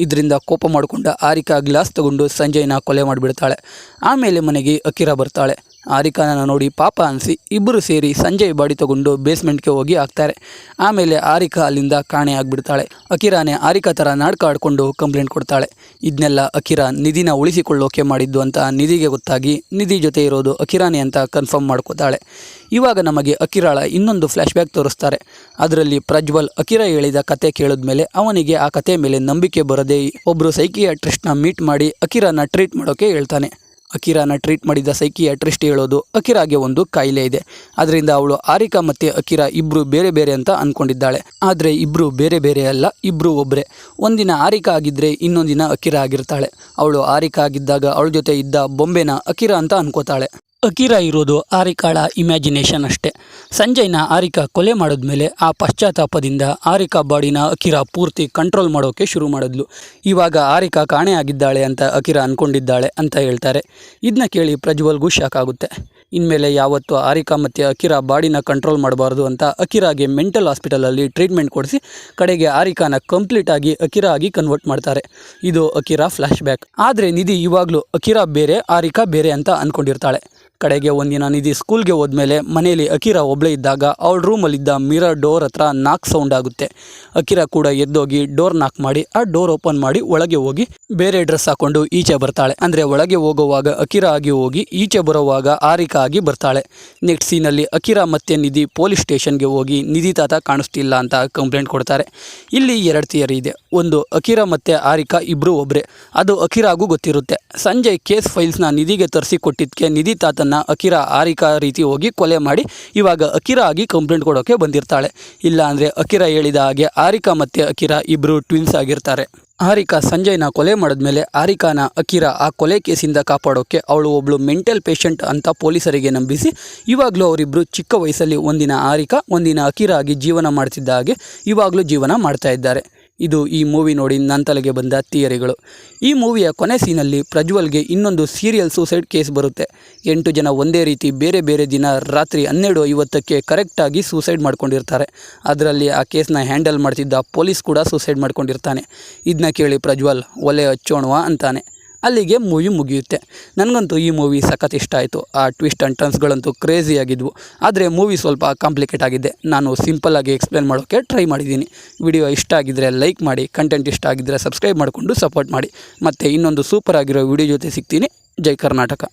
ಇದರಿಂದ ಕೋಪ ಮಾಡಿಕೊಂಡ ಆರಿಕಾ ಗ್ಲಾಸ್ ತಗೊಂಡು ಸಂಜಯ್ನ ಕೊಲೆ ಮಾಡಿಬಿಡ್ತಾಳೆ. ಆಮೇಲೆ ಮನೆಗೆ ಅಕಿರಾ ಬರ್ತಾಳೆ. ಆರಿಕಾನ ನೋಡಿ ಪಾಪ ಅನಿಸಿ ಇಬ್ಬರು ಸೇರಿ ಸಂಜಯ್ ಬಾಡಿ ತಗೊಂಡು ಬೇಸ್ಮೆಂಟ್ಗೆ ಹೋಗಿ ಹಾಕ್ತಾರೆ. ಆಮೇಲೆ ಆರಿಕಾ ಅಲ್ಲಿಂದ ಕಾಣೆ ಆಗಿಬಿಡ್ತಾಳೆ. ಅಕಿರಾನೆ ಆರಿಕಾ ಥರ ನಾಟಕ ಆಡಿಕೊಂಡು ಕಂಪ್ಲೇಂಟ್ ಕೊಡ್ತಾಳೆ. ಇದನ್ನೆಲ್ಲ ಅಕಿರಾ ನಿಧಿನ ಉಳಿಸಿಕೊಳ್ಳೋಕೆ ಮಾಡಿದ್ದು ಅಂತ ನಿಧಿಗೆ ಗೊತ್ತಾಗಿ ನಿಧಿ ಜೊತೆ ಇರೋದು ಅಕಿರಾನೆ ಅಂತ ಕನ್ಫರ್ಮ್ ಮಾಡ್ಕೋತಾಳೆ. ಇವಾಗ ನಮಗೆ ಅಕಿರಾಳ ಇನ್ನೊಂದು ಫ್ಲ್ಯಾಶ್ ಬ್ಯಾಕ್ ತೋರಿಸ್ತಾರೆ. ಅದರಲ್ಲಿ ಪ್ರಜ್ವಲ್ ಅಕಿರಾ ಹೇಳಿದ ಕತೆ ಕೇಳಿದ್ಮೇಲೆ ಅವನಿಗೆ ಆ ಕತೆ ಮೇಲೆ ನಂಬಿಕೆ ಬರದೇ ಒಬ್ಬರು ಸೈಕಿಯಾಟ್ರಿಸ್ಟ್ನ ಮೀಟ್ ಮಾಡಿ ಅಕಿರಾನ ಟ್ರೀಟ್ ಮಾಡೋಕೆ ಹೇಳ್ತಾನೆ. ಅಕಿರಾನ ಟ್ರೀಟ್ ಮಾಡಿದ ಸೈಕಿಯಾಟ್ರಿಸ್ಟ್ ಹೇಳೋದು ಅಕಿರಾಗೆ ಒಂದು ಕಾಯಿಲೆ ಇದೆ. ಅದರಿಂದ ಅವಳು ಆರಿಕಾ ಮತ್ತು ಅಕಿರಾ ಇಬ್ಬರು ಬೇರೆ ಬೇರೆ ಅಂತ ಅಂದ್ಕೊಂಡಿದ್ದಾಳೆ ಆದರೆ ಇಬ್ಬರು ಬೇರೆ ಬೇರೆ ಅಲ್ಲ ಇಬ್ಬರು ಒಬ್ಬರೇ ಒಂದಿನ ಆರಿಕಾ ಆಗಿದ್ದರೆ ಇನ್ನೊಂದಿನ ಅಕಿರಾ ಆಗಿರ್ತಾಳೆ. ಅವಳು ಆರಿಕಾ ಆಗಿದ್ದಾಗ ಅವಳ ಜೊತೆ ಇದ್ದ ಬೊಂಬೆನ ಅಕಿರಾ ಅಂತ ಅನ್ಕೋತಾಳೆ. ಅಕಿರಾ ಇರೋದು ಆರಿಕಾಳ ಇಮ್ಯಾಜಿನೇಷನ್ ಅಷ್ಟೇ. ಸಂಜಯ್ನ ಆರಿಕಾ ಕೊಲೆ ಮಾಡಿದ್ಮೇಲೆ ಆ ಪಶ್ಚಾತ್ತಾಪದಿಂದ ಆರಿಕಾ ಬಾಡಿನ ಅಕಿರಾ ಪೂರ್ತಿ ಕಂಟ್ರೋಲ್ ಮಾಡೋಕ್ಕೆ ಶುರು ಮಾಡಿದ್ಲು. ಇವಾಗ ಆರಿಕಾ ಕಾಣೆ ಆಗಿದ್ದಾಳೆ ಅಂತ ಅಕಿರಾ ಅಂದ್ಕೊಂಡಿದ್ದಾಳೆ ಅಂತ ಹೇಳ್ತಾರೆ. ಇದನ್ನ ಕೇಳಿ ಪ್ರಜ್ವಲ್ಗೂ ಶಾಕ್ ಆಗುತ್ತೆ. ಇನ್ಮೇಲೆ ಯಾವತ್ತು ಆರಿಕಾ ಮತ್ತು ಅಕಿರಾ ಬಾಡಿನ ಕಂಟ್ರೋಲ್ ಮಾಡಬಾರ್ದು ಅಂತ ಅಕಿರಾಗೆ ಮೆಂಟಲ್ ಹಾಸ್ಪಿಟಲಲ್ಲಿ ಟ್ರೀಟ್ಮೆಂಟ್ ಕೊಡಿಸಿ ಕಡೆಗೆ ಆರಿಕಾನ ಕಂಪ್ಲೀಟ್ ಆಗಿ ಅಕಿರಾ ಆಗಿ ಕನ್ವರ್ಟ್ ಮಾಡ್ತಾರೆ. ಇದು ಅಕಿರಾ ಫ್ಲ್ಯಾಶ್ ಬ್ಯಾಕ್ ಆದರೆ ನಿಧಿ ಇವಾಗಲೂ ಅಕಿರಾ ಬೇರೆ, ಆರಿಕಾ ಬೇರೆ ಅಂತ ಅಂದ್ಕೊಂಡಿರ್ತಾಳೆ ಕಡೆಗೆ ಒಂದಿನ ನಿಧಿ ಸ್ಕೂಲ್ಗೆ ಹೋದ್ಮೇಲೆ ಮನೆಯಲ್ಲಿ ಅಕಿರಾ ಒಬ್ಳೆ ಇದ್ದಾಗ ಅವಳ ರೂಮಲ್ಲಿದ್ದ ಮಿರರ್ ಡೋರ್ ಹತ್ರ ನಾಕ್ ಸೌಂಡ್ ಆಗುತ್ತೆ. ಅಕಿರಾ ಕೂಡ ಎದ್ದೋಗಿ ಡೋರ್ ನಾಕ್ ಮಾಡಿ ಆ ಡೋರ್ ಓಪನ್ ಮಾಡಿ ಒಳಗೆ ಹೋಗಿ ಬೇರೆ ಡ್ರೆಸ್ ಹಾಕೊಂಡು ಈಚೆ ಬರ್ತಾಳೆ. ಅಂದರೆ ಒಳಗೆ ಹೋಗುವಾಗ ಅಕಿರಾ ಆಗಿ ಹೋಗಿ ಈಚೆ ಬರುವಾಗ ಆರಿಕಾ ಆಗಿ ಬರ್ತಾಳೆ. ನೆಕ್ಸ್ಟ್ ಸೀನಲ್ಲಿ ಅಕಿರಾ ಮತ್ತೆ ನಿಧಿ ಪೊಲೀಸ್ ಸ್ಟೇಷನ್ಗೆ ಹೋಗಿ ನಿಧಿ ತಾತ ಕಾಣಿಸ್ತಿಲ್ಲ ಅಂತ ಕಂಪ್ಲೇಂಟ್ ಕೊಡ್ತಾರೆ. ಇಲ್ಲಿ ಎರಡು ಥಿಯರಿ ಇದೆ. ಒಂದು ಅಕಿರಾ ಮತ್ತು ಆರಿಕಾ ಇಬ್ಬರು ಒಬ್ಬರೇ ಅದು ಅಕಿರಾಗೂ ಗೊತ್ತಿರುತ್ತೆ. ಸಂಜೆ ಕೇಸ್ ಫೈಲ್ಸ್ನ ನಿಧಿಗೆ ತರಿಸಿ ಕೊಟ್ಟಿದ್ದಕ್ಕೆ ನಿಧಿ ತಾತನ ಅಕಿರಾ ಆರಿಕಾ ರೀತಿ ಹೋಗಿ ಕೊಲೆ ಮಾಡಿ ಇವಾಗ ಅಕಿರಾ ಆಗಿ ಕಂಪ್ಲೇಂಟ್ ಕೊಡೋಕೆ ಬಂದಿರ್ತಾಳೆ. ಇಲ್ಲ ಅಂದರೆ ಅಕಿರಾ ಹೇಳಿದ ಹಾಗೆ ಆರಿಕಾ ಮತ್ತು ಅಕಿರಾ ಇಬ್ಬರು ಟ್ವಿನ್ಸ್ ಆಗಿರ್ತಾರೆ. ಆರಿಕಾ ಸಂಜಯ್ನ ಕೊಲೆ ಮಾಡಿದ್ಮೇಲೆ ಆರಿಕಾನ ಅಕಿರಾ ಆ ಕೊಲೆ ಕೇಸಿಂದ ಕಾಪಾಡೋಕ್ಕೆ ಅವಳು ಒಬ್ಳು ಮೆಂಟಲ್ ಪೇಷಂಟ್ ಅಂತ ಪೊಲೀಸರಿಗೆ ನಂಬಿಸಿ ಇವಾಗಲೂ ಅವರಿಬ್ಬರು ಚಿಕ್ಕ ವಯಸ್ಸಲ್ಲಿ ಒಂದಿನ ಆರಿಕಾ, ಒಂದಿನ ಅಕಿರಾ ಆಗಿ ಜೀವನ ಮಾಡ್ತಿದ್ದ ಹಾಗೆ ಇವಾಗಲೂ ಜೀವನ ಮಾಡ್ತಾ ಇದ್ದಾರೆ. ಇದು ಈ ಮೂವಿ ನೋಡಿ ನನ್ನ ತಲೆಗೆ ಬಂದ ಥಿಯರಿಗಳು. ಈ ಮೂವಿಯ ಕೊನೆ ಸೀನಲ್ಲಿ ಪ್ರಜ್ವಲ್ಗೆ ಇನ್ನೊಂದು ಸೀರಿಯಲ್ ಸೂಸೈಡ್ ಕೇಸ್ ಬರುತ್ತೆ. ಎಂಟು ಜನ ಒಂದೇ ರೀತಿ ಬೇರೆ ಬೇರೆ ದಿನ ರಾತ್ರಿ ಹನ್ನೆರಡು ಐವತ್ತಕ್ಕೆ ಕರೆಕ್ಟಾಗಿ ಸೂಸೈಡ್ ಮಾಡ್ಕೊಂಡಿರ್ತಾರೆ. ಅದರಲ್ಲಿ ಆ ಕೇಸ್ನ ಹ್ಯಾಂಡಲ್ ಮಾಡ್ತಿದ್ದ ಪೊಲೀಸ್ ಕೂಡ ಸೂಸೈಡ್ ಮಾಡ್ಕೊಂಡಿರ್ತಾನೆ. ಇದನ್ನ ಕೇಳಿ ಪ್ರಜ್ವಲ್, ಒಲೆ ಹಚ್ಚೋಣವಾ ಅಂತಾನೆ. ಅಲ್ಲಿಗೆ ಮೂವಿ ಮುಗಿಯುತ್ತೆ. ನನಗಂತೂ ಈ ಮೂವಿ ಸಖತ್ ಇಷ್ಟ ಆಯಿತು. ಆ ಟ್ವಿಸ್ಟ್ ಆ್ಯಂಡ್ ಟರ್ನ್ಸ್ಗಳಂತೂ ಕ್ರೇಜಿ ಆಗಿದ್ವು. ಆದರೆ ಮೂವಿ ಸ್ವಲ್ಪ ಕಾಂಪ್ಲಿಕೇಟ್ ಆಗಿದೆ. ನಾನು ಸಿಂಪಲ್ಲಾಗಿ ಎಕ್ಸ್ಪ್ಲೇನ್ ಮಾಡೋಕ್ಕೆ ಟ್ರೈ ಮಾಡಿದ್ದೀನಿ. ವಿಡಿಯೋ ಇಷ್ಟ ಆಗಿದ್ದರೆ ಲೈಕ್ ಮಾಡಿ, ಕಂಟೆಂಟ್ ಇಷ್ಟ ಆಗಿದ್ದರೆ ಸಬ್ಸ್ಕ್ರೈಬ್ ಮಾಡಿಕೊಂಡು ಸಪೋರ್ಟ್ ಮಾಡಿ. ಮತ್ತು ಇನ್ನೊಂದು ಸೂಪರ್ ಆಗಿರೋ ವಿಡಿಯೋ ಜೊತೆ ಸಿಗ್ತೀನಿ. ಜೈ ಕರ್ನಾಟಕ.